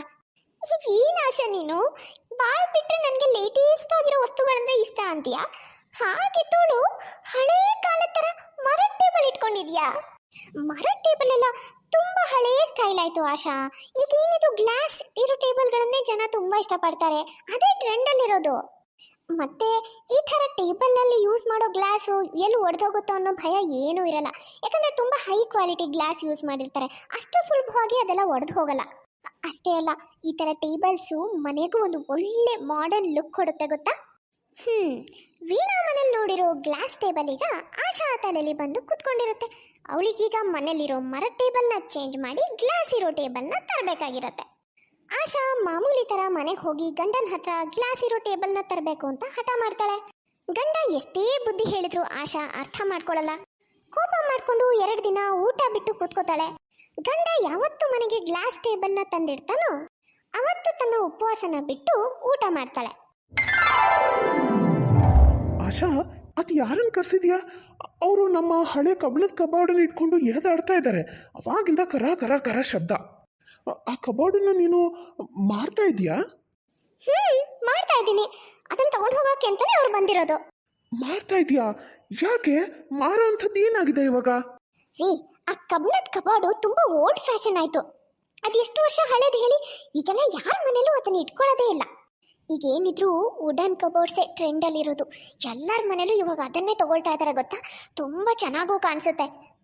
ಏನ್ ಆಶಾ ನೀನು? ಬಾಯ್ ಬಿಟ್ರೆ ನನಗೆ ಲೇಟೆಸ್ಟ್ ಆಗಿರೋ ವಸ್ತುಗಳಂದ್ರೆ ಇಷ್ಟ ಅಂತೀಯಾ? ಹಾಗೆ ತೋಳು, ಹಳೇ ಕಾಲದ ತರ ಮರದ ಟೇಬಲ್ ಇಟ್ಕೊಂಡಿದ್ಯಾ? ಮರದ ಟೇಬಲ್ ಎಲ್ಲ ತುಂಬಾ ಹಳೇ ಸ್ಟೈಲ್ ಆಯ್ತು ಆಶಾ. ಈಗ ಗ್ಲಾಸ್ ಇರೋ ಟೇಬಲ್ಗಳನ್ನೇ ಜನ ತುಂಬಾ ಇಷ್ಟಪಡ್ತಾರೆ. ಅದೇ ಟ್ರೆಂಡ್ ಅಲ್ಲಿರೋದು. ಮತ್ತೆ ಈ ತರ ಟೇಬಲ್ನಲ್ಲಿ ಯೂಸ್ ಮಾಡೋ ಗ್ಲಾಸು ಎಲ್ಲಿ ಒಡೆದೋಗುತ್ತೋ ಅನ್ನೋ ಭಯ ಏನೂ ಇರಲ್ಲ. ಯಾಕಂದ್ರೆ ತುಂಬಾ ಹೈ ಕ್ವಾಲಿಟಿ ಗ್ಲಾಸ್ ಯೂಸ್ ಮಾಡಿರ್ತಾರೆ. ಅಷ್ಟು ಸುಲಭವಾಗಿ ಅದೆಲ್ಲ ಒಡೆದು ಹೋಗಲ್ಲ. ಅಷ್ಟೇ ಅಲ್ಲ, ಈ ತರ ಟೇಬಲ್ಸು ಮನೆಗೂ ಒಂದು ಒಳ್ಳೆ ಮಾಡರ್ನ್ ಲುಕ್ ಕೊಡುತ್ತೆ ಗೊತ್ತಾ? ಹ್ಮ್, ವೀಣಾ ಮನೇಲಿ ನೋಡಿರೋ ಗ್ಲಾಸ್ ಟೇಬಲ್ ಈಗ ಆಶಾ ತಲೆಯಲ್ಲಿ ಬಂದು ಕುತ್ಕೊಂಡಿರುತ್ತೆ. ಅವಳಿಗೀಗ ಮನೇಲಿರೋ ಮರದ ಟೇಬಲ್ನ ಚೇಂಜ್ ಮಾಡಿ ಗ್ಲಾಸ್ ಇರೋ ಟೇಬಲ್ನ ತರಬೇಕಾಗಿರತ್ತೆ. ಆಶಾ ಮಾಮೂಲಿ ತರ ಮನೆಗೆ ಹೋಗಿ ಗಂಡನ ಹತ್ರ ಗ್ಲಾಸ್ ಇರೋ ಟೇಬಲ್ನ ತರಬೇಕು ಅಂತ ಹಠ ಮಾಡ್ತಾಳೆ. ಗಂಡ ಎಷ್ಟೇ ಬುದ್ಧಿ ಹೇಳಿದ್ರು ಆಶಾ ಅರ್ಥ ಮಾಡ್ಕೊಳ್ಳಲ್ಲ ಕೋಪ ಮಾಡ್ಕೊಂಡು ಎರಡು ದಿನ ಊಟ ಬಿಟ್ಟು ಕೂತ್ಕೋತಾಳೆ. ಗಂಡ ಯಾವತ್ತು ಮನೆಗೆ ಗ್ಲಾಸ್ ಟೇಬಲ್ನ ತಂದಿಡ್ತಾನೋ ಅವತ್ತು ತನ್ನ ಉಪವಾಸನ ಬಿಟ್ಟು ಊಟ ಮಾಡ್ತಾಳೆ. ಆಶಾ, ಅದು ಯಾರನ್ನು ಕರ್ಸಿದ್ಯಾ? ಅವರು ನಮ್ಮ ಹಳೆ ಕಬಳದ ಕಬಾರ್ಡನ್ನು ಇಟ್ಕೊಂಡು ಎಳೆದಾಡ್ತಾ ಇದ್ದಾರೆ ಅವಾಗಿಂದ ಕರ ಕರ ಕರ ಶಬ್ದ. ಆ- ಕಬಾರ್ಡನ್ನು ನೀನು ಮಾರ್ತಾ ಇದೀಯಾ ಹ್ಮ್ ಮಾಡ್ತಾ ಇದ್ದೀನಿ. ಅದನ್ನ ತಗೊಂಡು ಹೋಗಕ್ಕೆ ಅಂತಾನೆ ಅವ್ರು ಬಂದಿರೋದು. ಮಾರ್ತಾ ಇದೀಯಾ ಯಾಕೆ? ಮಾರೋ ಅಂಥದ್ದು ಏನಾಗಿದೆ ಇವಾಗ? ರೀ ಆ ಕಬ್ಬಿಣದ ಕಬೋರ್ಡು ತುಂಬಾ ಓಲ್ಡ್ ಫ್ಯಾಷನ್ ಆಯ್ತು. ಅದು ಎಷ್ಟು ವರ್ಷ ಹಳೇದು ಹೇಳಿ ಈಗೆಲ್ಲ ಯಾರ ಮನೇಲೂ ಅದನ್ನ ಇಟ್ಕೊಳ್ಳೋದೇ ಇಲ್ಲ. ಈಗ ಏನಿದ್ರು ವುಡನ್ ಕಬೋರ್ಡ್ಸೇ ಟ್ರೆಂಡಲ್ಲಿರೋದು ಎಲ್ಲರ ಮನೇಲೂ ಇವಾಗ ಅದನ್ನೇ ತಗೊಳ್ತಾ ಇದ್ದಾರೆ ಗೊತ್ತಾ? ತುಂಬ ಚೆನ್ನಾಗೂ ಕಾಣಿಸುತ್ತೆ.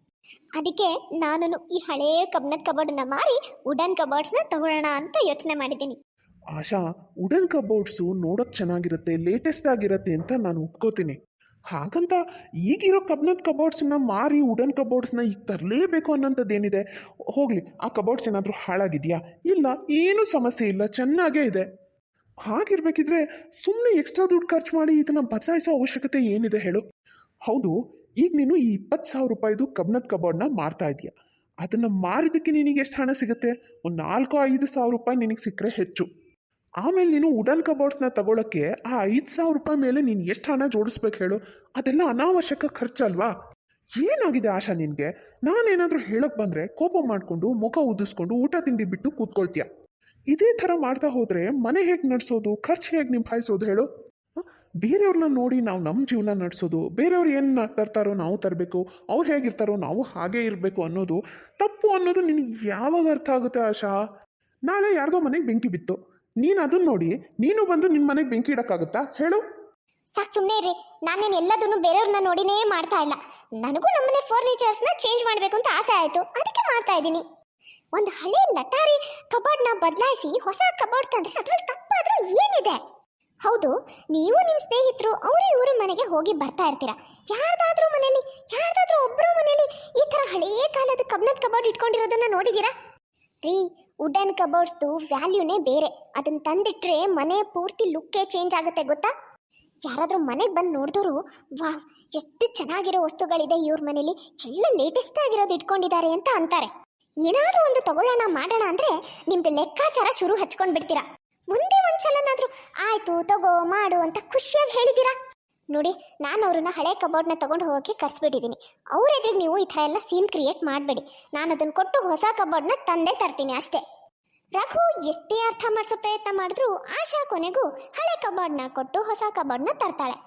ಅದಕ್ಕೆ ನಾನು ಈ ಹಳೆಯ ಕಬ್ಣದ ಕಬೋರ್ಡನ್ನ ಮಾರಿ ವುಡನ್ ಕಬೋರ್ಡ್ಸ್ನ ತಗೊಳ್ಳೋಣ ಅಂತ ಯೋಚನೆ ಮಾಡಿದ್ದೀನಿ. ಆಶಾ ವುಡನ್ ಕಬೋರ್ಡ್ಸು ನೋಡೋಕೆ ಚೆನ್ನಾಗಿರುತ್ತೆ ಲೇಟೆಸ್ಟ್ ಆಗಿರುತ್ತೆ ಅಂತ ನಾನು ಒಪ್ಕೋತೀನಿ. ಹಾಗಂತ ಈಗಿರೋ ಕಬ್ಣದ ಕಬೋರ್ಡ್ಸ್ನ ಮಾರಿ ವುಡನ್ ಕಬೋರ್ಡ್ಸ್ನ ಈಗ ತರಲೇಬೇಕು ಅನ್ನೋಂಥದ್ದೇನಿದೆ? ಹೋಗಲಿ, ಆ ಕಬೋರ್ಡ್ಸ್ ಏನಾದರೂ ಹಾಳಾಗಿದೆಯಾ? ಇಲ್ಲ, ಏನೂ ಸಮಸ್ಯೆ ಇಲ್ಲ, ಚೆನ್ನಾಗೇ ಇದೆ. ಹಾಗಿರ್ಬೇಕಿದ್ರೆ ಸುಮ್ಮನೆ ಎಕ್ಸ್ಟ್ರಾ ದುಡ್ಡು ಖರ್ಚು ಮಾಡಿ ಇದನ್ನು ಬದಲಾಯಿಸೋ ಅವಶ್ಯಕತೆ ಏನಿದೆ ಹೇಳು? ಹೌದು ಈಗ ನೀನು ಈ ಇಪ್ಪತ್ತು ಸಾವಿರ ರೂಪಾಯಿದು ಕಬ್ಣದ ಕಬೋರ್ಡ್ನ ಮಾರ್ತಾ ಇದೆಯಾ ಅದನ್ನು ಮಾರಿದ್ದಕ್ಕೆ ನಿನಗೆ ಎಷ್ಟು ಹಣ ಸಿಗುತ್ತೆ? ಒಂದು ನಾಲ್ಕು, ಐದು ಸಾವಿರ ರೂಪಾಯಿ ನಿನಗೆ ಸಿಕ್ಕರೆ ಹೆಚ್ಚು. ಆಮೇಲೆ ನೀನು ವುಡನ್ ಕಬೋರ್ಡ್ಸ್ನ ತಗೊಳ್ಳೋಕ್ಕೆ ಆ ಐದು ಸಾವಿರ ರೂಪಾಯಿ ಮೇಲೆ ನೀನು ಎಷ್ಟು ಹಣ ಜೋಡಿಸ್ಬೇಕು ಹೇಳು? ಅದೆಲ್ಲ ಅನಾವಶ್ಯಕ ಖರ್ಚಲ್ವಾ? ಏನಾಗಿದೆ ಆಶಾ ನಿನಗೆ? ನಾನೇನಾದರೂ ಹೇಳಕ್ಕೆ ಬಂದರೆ ಕೋಪ ಮಾಡಿಕೊಂಡು, ಮುಖ ಉದಿಸ್ಕೊಂಡು, ಊಟ ತಿಂಡಿ ಬಿಟ್ಟು ಕೂತ್ಕೊಳ್ತೀಯ. ಇದೇ ಥರ ಮಾಡ್ತಾ ಹೋದರೆ ಮನೆ ಹೇಗೆ ನಡೆಸೋದು? ಖರ್ಚು ಹೇಗೆ ನಿಭಾಯಿಸೋದು ಹೇಳು? ಬೇರೆಯವ್ರನ್ನ ನೋಡಿ ನಾವು ನಮ್ಮ ಜೀವನ ನಡೆಸೋದು, ಬೇರೆಯವ್ರು ಏನು ತರ್ತಾರೋ ನಾವು ತರಬೇಕು, ಅವ್ರು ಹೇಗಿರ್ತಾರೋ ನಾವು ಹಾಗೇ ಇರಬೇಕು ಅನ್ನೋದು ತಪ್ಪು ಅನ್ನೋದು ನಿನಗೆ ಯಾವಾಗ ಅರ್ಥ ಆಗುತ್ತೆ ಆಶಾ? ನಾಳೆ ಯಾರ್ದೋ ಮನೆಗೆ ಬೆಂಕಿ ಬಿತ್ತು. ನೀನು ಅದನ್ನ ನೋಡಿ, ನೀನು ಬಂದು ನಿಮ್ಮ ಮನೆಗೆ ಬೆಂಕಿ ಇಡೋಕ್ಕಾಗುತ್ತಾ? ಹೇಳು. ಸಾಕು ಸುಮ್ಮನೆ ರೀ ನಾನೇನು ಎಲ್ಲದನ್ನು ಬೇರೆಯವ್ರನ್ನ ನೋಡಿನೇ ಮಾಡ್ತಾ ಇಲ್ಲ. ನನಗೂ ನಮ್ಮನೆ ಫರ್ನಿಚರ್ಸ್ನ ಚೇಂಜ್ ಮಾಡಬೇಕು ಅಂತ ಆಸೆ ಆಯಿತು. ಅದಕ್ಕೆ ಮಾಡ್ತಾ ಇದ್ದೀನಿ. ಒಂದು ಹಳೆ ಲಟಾರಿ ಕಬೋರ್ಡ್ನ ಬದಲಾಯಿಸಿ ಹೊಸ ಕಬೋರ್ಡ್ ತಂದ್ರೆ ಅದರಲ್ಲಿ ತಪ್ಪಾದರೂ ಏನಿದೆ? ಹೌದು, ನೀವು ನಿಮ್ಮ ಸ್ನೇಹಿತರು ಅವರು ಇವರ ಮನೆಗೆ ಹೋಗಿ ಬರ್ತಾ ಇರ್ತೀರಾ? ಯಾರ್ದಾದ್ರೂ ಮನೇಲಿ, ಯಾರ್ದಾದ್ರೂ ಒಬ್ಬರು ಮನೇಲಿ ಈ ಥರ ಹಳೇ ಕಾಲದ ಕಬ್ಬಣದ ಕಬೋರ್ಡ್ ಇಟ್ಕೊಂಡಿರೋದನ್ನ ನೋಡಿದ್ದೀರಾ ರೀ ವುಡನ್ ಕಬೋರ್ಡ್ಸ್ದು ವ್ಯಾಲ್ಯೂನೇ ಬೇರೆ. ಅದನ್ನ ತಂದಿಟ್ರೆ ಮನೆ ಪೂರ್ತಿ ಲುಕ್ಕೇ ಚೇಂಜ್ ಆಗುತ್ತೆ, ಗೊತ್ತಾ? ಯಾರಾದರೂ ಮನೆಗೆ ಬಂದು ನೋಡಿದವರು ವಾ ಎಷ್ಟು ಚೆನ್ನಾಗಿರೋ ವಸ್ತುಗಳಿದೆ ಇವ್ರ ಮನೇಲಿ. ಎಲ್ಲ ಲೇಟೆಸ್ಟ್ ಆಗಿರೋದು ಇಟ್ಕೊಂಡಿದ್ದಾರೆ ಅಂತ ಅಂತಾರೆ. ಏನಾದರೂ ಒಂದು ತಗೊಳ್ಳೋಣ, ಮಾಡೋಣ ಅಂದರೆ ನಿಮ್ದು ಲೆಕ್ಕಾಚಾರ ಶುರು ಹಚ್ಕೊಂಡು ಬಿಡ್ತೀರಾ ಮುಂದೆ ಒಂದ್ಸಲನಾದ್ರೂ ಆಯ್ತು, ತಗೋ, ಮಾಡು ಅಂತ ಖುಷಿಯಾಗಿ ಹೇಳಿದ್ದೀರಾ ನೋಡಿ, ನಾನು ಅವ್ರನ್ನ ಹಳೆ ಕಬೋರ್ಡ್ನ ತಗೊಂಡು ಹೋಗಕ್ಕೆ ಕರ್ಸ್ಬಿಟ್ಟಿದ್ದೀನಿ ಅವ್ರ ಎದುರಿಗೆ ನೀವು ಈ ಥರ ಎಲ್ಲ ಸೀನ್ ಕ್ರಿಯೇಟ್ ಮಾಡಬೇಡಿ. ನಾನು ಅದನ್ನು ಕೊಟ್ಟು ಹೊಸ ಕಬೋರ್ಡ್ನ ತಂದೆ ತರ್ತೀನಿ ಅಷ್ಟೇ. ರಘು ಎಷ್ಟೇ ಅರ್ಥ ಮಾಡಿಸೋ ಪ್ರಯತ್ನ ಮಾಡಿದ್ರು ಆಶಾ ಕೊನೆಗೂ ಹಳೆ ಕಬೋರ್ಡ್ನ ಕೊಟ್ಟು ಹೊಸ ಕಬೋರ್ಡ್ನ ತರ್ತಾಳೆ.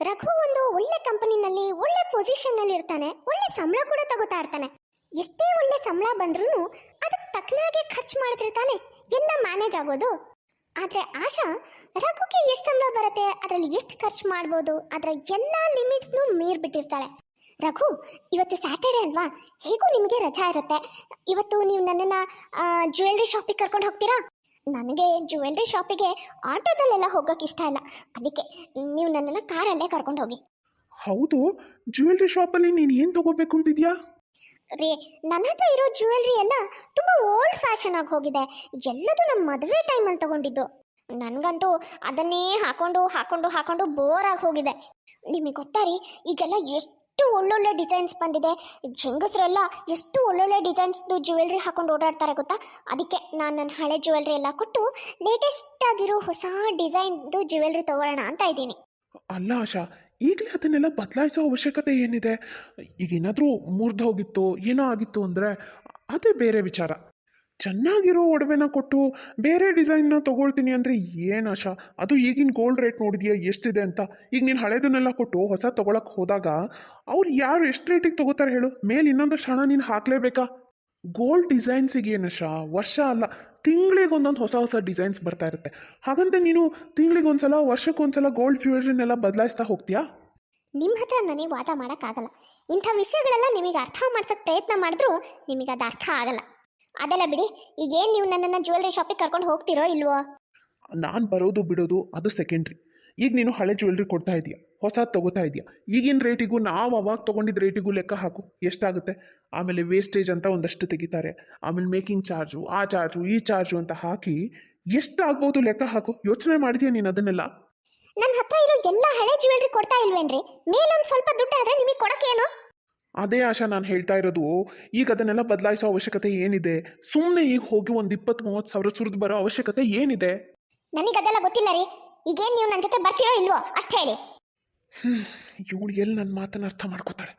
ರಘು ಒಂದು ಒಳ್ಳೆ ಕಂಪನಿನಲ್ಲಿ, ಒಳ್ಳೆ ಪೊಸಿಷನ್ನಲ್ಲಿ ಇರ್ತಾನೆ, ಒಳ್ಳೆ ಸಂಬಳ ಕೂಡ ತಗೋತಾ ಇರ್ತಾನೆ. ಎಷ್ಟೇ ಒಳ್ಳೆ ಸಂಬಳ ಬಂದ್ರೂ ಅದಕ್ಕೆ ತಕ್ಕನಾಗೆ ಖರ್ಚು ಮಾಡ್ತಿರ್ತಾನೆ ತಾನೆ ಎಲ್ಲ ಮ್ಯಾನೇಜ್ ಆಗೋದು ಆದರೆ ಆಶಾ, ರಘುಗೆ ಎಷ್ಟು ಸಂಬಳ ಬರುತ್ತೆ? ಅದರಲ್ಲಿ ಎಷ್ಟು ಖರ್ಚು ಮಾಡ್ಬೋದು? ಅದರ ಎಲ್ಲ ಮೀರಿ ಬಿಟ್ಟಿರ್ತಾಳೆ ರಘು, ಇವತ್ತು ಸ್ಯಾಟರ್ಡೆ ಅಲ್ವಾ? ಹೇಗೂ ನಿಮಗೆ ರಜಾ ಇರುತ್ತೆ? ಇವತ್ತು ನೀವು ನನ್ನನ್ನು ಜ್ಯುವೆಲ್ರಿ ಶಾಪಿಗೆ ಕರ್ಕೊಂಡು ಹೋಗ್ತೀರಾ? ನನಗೆ ಜ್ಯುವೆಲ್ರಿ ಶಾಪಿಗೆ ಆಟೋದಲ್ಲೆಲ್ಲ ಹೋಗೋಕೆ ಇಷ್ಟ ಇಲ್ಲ. ಅದಕ್ಕೆ ನೀವು ನನ್ನನ್ನು ಕಾರಲ್ಲೇ ಕರ್ಕೊಂಡು ಹೋಗಿ. ಹೌದು, ಜ್ಯುವೆಲ್ರಿ ಶಾಪಲ್ಲಿ ನೀನು ಏನು ತಗೋಬೇಕು ಅಂತಿದ್ಯಾ? ರೀ ನನ್ನ ಹತ್ರ ಇರೋ ಜ್ಯುವೆಲ್ರಿ ಎಲ್ಲ ತುಂಬ ಓಲ್ಡ್ ಫ್ಯಾಷನ್ ಆಗಿ ಹೋಗಿದೆ. ಎಲ್ಲದೂ ನಮ್ಮ ಮದುವೆ ಟೈಮಲ್ಲಿ ತಗೊಂಡಿದ್ದು. ನನಗಂತೂ ಅದನ್ನೇ ಹಾಕೊಂಡು ಹಾಕೊಂಡು ಹಾಕೊಂಡು ಬೋರ್ ಆಗಿ ಹೋಗಿದೆ. ನಿಮಗೆ ಗೊತ್ತಾ ರೀ, ಈಗೆಲ್ಲ ಎಷ್ಟು ಒಳ್ಳೊಳ್ಳೆ ಡಿಸೈನ್ಸ್ ಬಂದಿದೆ. ಹೆಂಗಸರೆಲ್ಲ ಎಷ್ಟು ಒಳ್ಳೊಳ್ಳೆ ಡಿಸೈನ್ಸ್ದು ಜ್ಯುವೆಲ್ರಿ ಹಾಕೊಂಡು ಓಡಾಡ್ತಾರೆ ಗೊತ್ತಾ? ಅದಕ್ಕೆ ನಾನು ನನ್ನ ಹಳೆ ಜ್ಯುವೆಲ್ರಿ ಎಲ್ಲ ಕೊಟ್ಟು ಲೇಟೆಸ್ಟ್ ಆಗಿರೋ ಹೊಸ ಡಿಸೈನ್ದು ಜ್ಯುವೆಲ್ರಿ ತಗೊಳ್ಳೋಣ ಅಂತ ಇದ್ದೀನಿ. ಅಲ್ಲ ಆಶಾ ಈಗಲೇ ಅದನ್ನೆಲ್ಲ ಬದಲಾಯಿಸೋ ಅವಶ್ಯಕತೆ ಏನಿದೆ? ಈಗ ಏನಾದರೂ ಮುರಿದು ಹೋಗಿತ್ತು, ಏನೋ ಆಗಿತ್ತು ಅಂದರೆ ಅದೇ ಬೇರೆ ವಿಚಾರ. ಚೆನ್ನಾಗಿರೋ ಒಡವೆನ ಕೊಟ್ಟು ಬೇರೆ ಡಿಸೈನ್ನ ತೊಗೊಳ್ತೀನಿ ಅಂದರೆ ಏನು ಆಶಾ? ಅದು ಈಗಿನ ಗೋಲ್ಡ್ ರೇಟ್ ನೋಡಿದೆಯಾ, ಎಷ್ಟಿದೆ ಅಂತ? ಈಗ ನೀನು ಹಳೆದನ್ನೆಲ್ಲ ಕೊಟ್ಟು ಹೊಸ ತೊಗೊಳಕ್ಕೆ ಹೋದಾಗ ಅವ್ರು ಯಾರು ಎಷ್ಟು ರೇಟಿಗೆ ತೊಗೋತಾರೆ ಹೇಳು? ಮೇಲೆ ಇನ್ನೊಂದಷ್ಟು ಹಣ ನೀನು ಹಾಕಲೇಬೇಕಾ? ಗೋಲ್ಡ್ ಡಿಸೈನ್ಸಿಗೆ ಏನಶ ವರ್ಷ ಅಲ್ಲ ತಿಂಗಳಿಗೆ ಒಂದೊಂದು ಹೊಸ ಹೊಸ ಡಿಸೈನ್ಸ್ ಬರ್ತಾ ಇರುತ್ತೆ. ಹಾಗಂತ ನೀನು ತಿಂಗಳಿಗೆ ಒಂದ್ಸಲ ವರ್ಷಕ್ಕೊಂದ್ಸಲ ಗೋಲ್ಡ್ ಜ್ಯುವೆಲ್ರಿನೆಲ್ಲ ಬದಲಾಯಿಸ್ತಾ ಹೋಗ್ತೀಯಾ? ನಿಮ್ಮ ಹತ್ರ ನನಗೆ ವಾದ ಮಾಡೋಕ್ಕಾಗಲ್ಲ ಇಂಥ ವಿಷಯಗಳೆಲ್ಲ ನಿಮಗೆ ಅರ್ಥ ಮಾಡ್ಸೋಕ್ಕೆ ಪ್ರಯತ್ನ ಮಾಡಿದ್ರೂ ನಿಮಗೆ ಅದು ಅರ್ಥ ಆಗಲ್ಲ. ಅದೆಲ್ಲ ಬಿಡಿ ಈಗೇನು ನೀವು ನನ್ನನ್ನು ಜ್ಯುವೆಲ್ರಿ ಶಾಪಿಗೆ ಕರ್ಕೊಂಡು ಹೋಗ್ತೀರೋ ಇಲ್ವೋ? ನಾನು ಬರೋದು ಬಿಡೋದು ಅದು ಸೆಕೆಂಡ್ರಿ ಈಗ ನೀನು ಹಳೆ ಜ್ಯುವೆಲ್ರಿ ಕೊಡ್ತಾ ಇದೀಯ? ಹೊಸ ತಗೋತಾ ಇದೆಯಾ. ಈಗಿನ ರೇಟಿಗೂ ನಾವು ಅವಾಗ ತೊಗೊಂಡಿದ್ದ ರೇಟಿಗೂ ಲೆಕ್ಕ ಹಾಕು. ಎಷ್ಟಾಗುತ್ತೆ? ಆಮೇಲೆ ವೇಸ್ಟೇಜ್ ಅಂತ ಒಂದಷ್ಟು ತೆಗಿತಾರೆ. ಆಮೇಲೆ ಮೇಕಿಂಗ್ ಚಾರ್ಜು ಆ ಚಾರ್ಜು ಈ ಚಾರ್ಜು ಅಂತ ಹಾಕಿ ಎಷ್ಟಾಗ್ಬೋದು ಲೆಕ್ಕ ಹಾಕು? ಯೋಚನೆ ಮಾಡಿದ್ಯಾ ನೀನು ಅದನ್ನೆಲ್ಲ? ನನ್ನ ಹತ್ರ ಇರೋ ಎಲ್ಲ ಹಳೆ ಜ್ಯುವೆಲ್ರಿ ಕೊಡ್ತಾ ಇಲ್ವೇನ್ರಿ? ಮೇಲೊಂದು ಸ್ವಲ್ಪ ದುಡ್ಡು ಆದ್ರೆ ನಿಮಗೆ ಕೊಡಕ್ಕೇನು? ಅದೇ ಆಶಾ ನಾನು ಹೇಳ್ತಾ ಇರೋದು. ಈಗ ಅದನ್ನೆಲ್ಲ ಬದಲಾಯಿಸೋ ಅವಶ್ಯಕತೆ ಏನಿದೆ? ಸುಮ್ಮನೆ ಈಗ ಹೋಗಿ ಒಂದು ಇಪ್ಪತ್ತು ಮೂವತ್ತು ಸಾವಿರ ಸುರಿದು ಬರೋ ಅವಶ್ಯಕತೆ ಏನಿದೆ? ನನಗೆ ಅದೆಲ್ಲ ಗೊತ್ತಿಲ್ಲ ರೀ. ಈಗೇನು ನೀವು ನನ್ನ ಜೊತೆ ಬರ್ತೀರೋ ಇಲ್ವೋ? ಅಷ್ಟೇ ಹೇಳಿ. ಇವಳು ಎಲ್ಲಿ ನನ್ನ ಮಾತನ್ನು ಅರ್ಥ ಮಾಡ್ಕೋತಾಳೆ?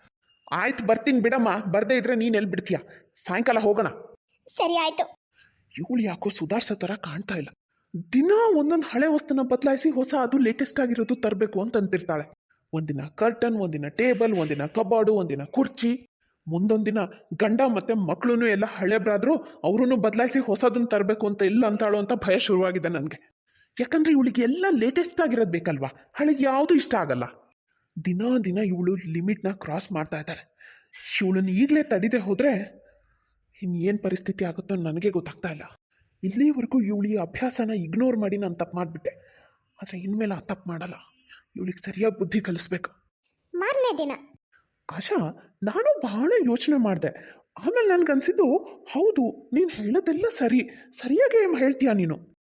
ಆಯ್ತು ಬರ್ತೀನಿ ಬಿಡಮ್ಮ ಬರ್ದೇ ಇದ್ರೆ ನೀನು ಎಲ್ಲಿ ಬಿಡ್ತೀಯ? ಸಾಯಂಕಾಲ ಹೋಗೋಣ. ಸರಿ ಆಯ್ತು. ಇವಳು ಯಾಕೋ ಸುಧಾರ್ಸೋ ಥರ ಕಾಣ್ತಾ ಇಲ್ಲ. ದಿನ ಒಂದೊಂದು ಹಳೆ ವಸ್ತುನ ಬದಲಾಯಿಸಿ ಹೊಸ ಅದು ಲೇಟೆಸ್ಟ್ ಆಗಿರೋದು ತರಬೇಕು ಅಂತ ಅಂತಿರ್ತಾಳೆ. ಒಂದಿನ ಕರ್ಟನ್ ಒಂದಿನ ಟೇಬಲ್ ಒಂದಿನ ಕಬಾಡು ಒಂದಿನ ಕುರ್ಚಿ. ಮುಂದೊಂದಿನ ದಿನ ಗಂಡ ಮತ್ತೆ ಮಕ್ಕಳು ಎಲ್ಲ ಹಳೆ ಬ್ರಾದ್ರು ಅವರೂ ಬದಲಾಯಿಸಿ ಹೊಸದನ್ನು ತರಬೇಕು ಅಂತ ಇಲ್ಲ ಅಂತಾಳು ಅಂತ ಭಯ ಶುರುವಾಗಿದೆ ನನಗೆ. ಯಾಕಂದ್ರೆ ಇವಳಿಗೆ ಎಲ್ಲ ಲೇಟೆಸ್ಟ್ ಆಗಿರೋದು ಬೇಕಲ್ವಾ? ಹಳೆಗೆ ಯಾವುದು ಇಷ್ಟ ಆಗಲ್ಲ. ದಿನ ದಿನ ಇವಳು ಲಿಮಿಟ್ನ ಕ್ರಾಸ್ ಮಾಡ್ತಾ ಇದ್ದಾಳೆ. ಇವಳನ್ನು ಈಗಲೇ ತಡಿದೆ ಹೋದರೆ ಇನ್ನೇನು ಪರಿಸ್ಥಿತಿ ಆಗುತ್ತೋ ನನಗೆ ಗೊತ್ತಾಗ್ತಾ ಇಲ್ಲ. ಇಲ್ಲಿವರೆಗೂ ಇವಳು ಈ ಅಭ್ಯಾಸನ ಇಗ್ನೋರ್ ಮಾಡಿ ನಾನು ತಪ್ಪು ಮಾಡಿಬಿಟ್ಟೆ. ಆದರೆ ಇನ್ಮೇಲೆ ಆ ತಪ್ಪು ಮಾಡಲ್ಲ. ಇವಳಿಗೆ ಸರಿಯಾಗಿ ಬುದ್ಧಿ ಕಲಿಸ್ಬೇಕು. ಮಾರನೇ ದಿನ. ಆಶಾ ನಾನು ಬಹಳ ಯೋಚನೆ ಮಾಡಿದೆ. ಆಮೇಲೆ ನನಗನ್ಸಿದ್ದು ಹೌದು ನೀನು ಹೇಳೋದೆಲ್ಲ ಸರಿ. ಸರಿಯಾಗಿ ಹೇಳ್ತೀಯ ನೀನು?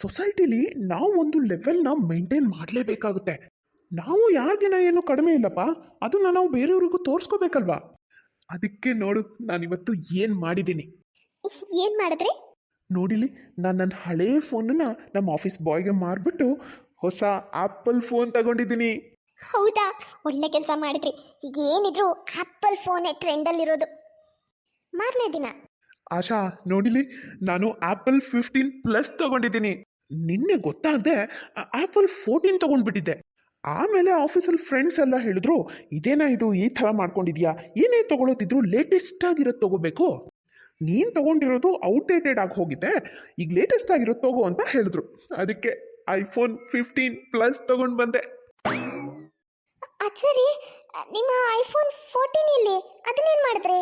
ಸೊಸೈಟಿಲಿ ನಾವು ಒಂದು ಲೆವೆಲ್ನ ಮೇಂಟೈನ್ ಮಾಡಲೇಬೇಕಾಗುತ್ತೆ. ನಾವು ಯಾರಿಗಿನ ಏನು ಕಡಿಮೆ ಇಲ್ಲಪ್ಪ. ಅದನ್ನ ನಾವು ಬೇರೆಯವ್ರಿಗೂ ತೋರಿಸ್ಕೋಬೇಕಲ್ವಾ? ಅದಕ್ಕೆ ನೋಡು ನಾನು ಇವತ್ತು ಏನು ಮಾಡಿದ್ದೀನಿ. ಏನು ಮಾಡಿದ್ರೆ? ನೋಡಿಲಿ ನಾನು ನನ್ನ ಹಳೆ ಫೋನನ್ನ ನಮ್ಮ ಆಫೀಸ್ ಬಾಯ್ಗೆ ಮಾರ್ಬಿಟ್ಟು ಹೊಸ ಆ್ಯಪಲ್ ಫೋನ್ ತಗೊಂಡಿದ್ದೀನಿ. ಹೌದಾ? ಒಳ್ಳೆ ಕೆಲಸ ಮಾಡಿದ್ರಿ. ಈಗ ಏನಿದ್ರು ಆ್ಯಪಲ್ ಫೋನೇ ಟ್ರೆಂಡಲ್ಲಿರೋದು. ಮಾರನೇ ದಿನ. ಆಶಾ ನೋಡಿಲಿ ನಾನು ಆ್ಯಪಲ್ ಫಿಫ್ಟೀನ್ ಪ್ಲಸ್ ತಗೊಂಡಿದ್ದೀನಿ. ನಿನ್ನೆ ಗೊತ್ತಾಗದೆ ಆ್ಯಪಲ್ ಫೋರ್ಟೀನ್ ತಗೊಂಡ್ಬಿಟ್ಟಿದ್ದೆ. ಆಮೇಲೆ ಆಫೀಸಲ್ಲಿ ಫ್ರೆಂಡ್ಸ್ ಎಲ್ಲ ಹೇಳಿದ್ರು ಇದೇನಾ ಇದು? ಈ ಥರ ಮಾಡ್ಕೊಂಡಿದ್ಯಾ? ಏನೇ ತೊಗೊಳೋದಿದ್ರು ಲೇಟೆಸ್ಟ್ ಆಗಿರೋದು ತಗೋಬೇಕು. ನೀನು ತಗೊಂಡಿರೋದು ಔಟ್ಡೇಟೆಡ್ ಆಗಿ ಹೋಗಿದೆ ಈಗ ಲೇಟೆಸ್ಟ್ ಆಗಿರೋದು ತಗೋ ಅಂತ ಹೇಳಿದ್ರು. ಅದಕ್ಕೆ ಐಫೋನ್ ಫಿಫ್ಟೀನ್ ಪ್ಲಸ್ ತಗೊಂಡು ಬಂದೆ. ಸರಿ ನಿಮ್ಮ ಐಫೋನ್ ಫೋರ್ಟೀನ್ ಇಲ್ಲಿ ಅದನ್ನೇನು ಮಾಡಿದ್ರಿ?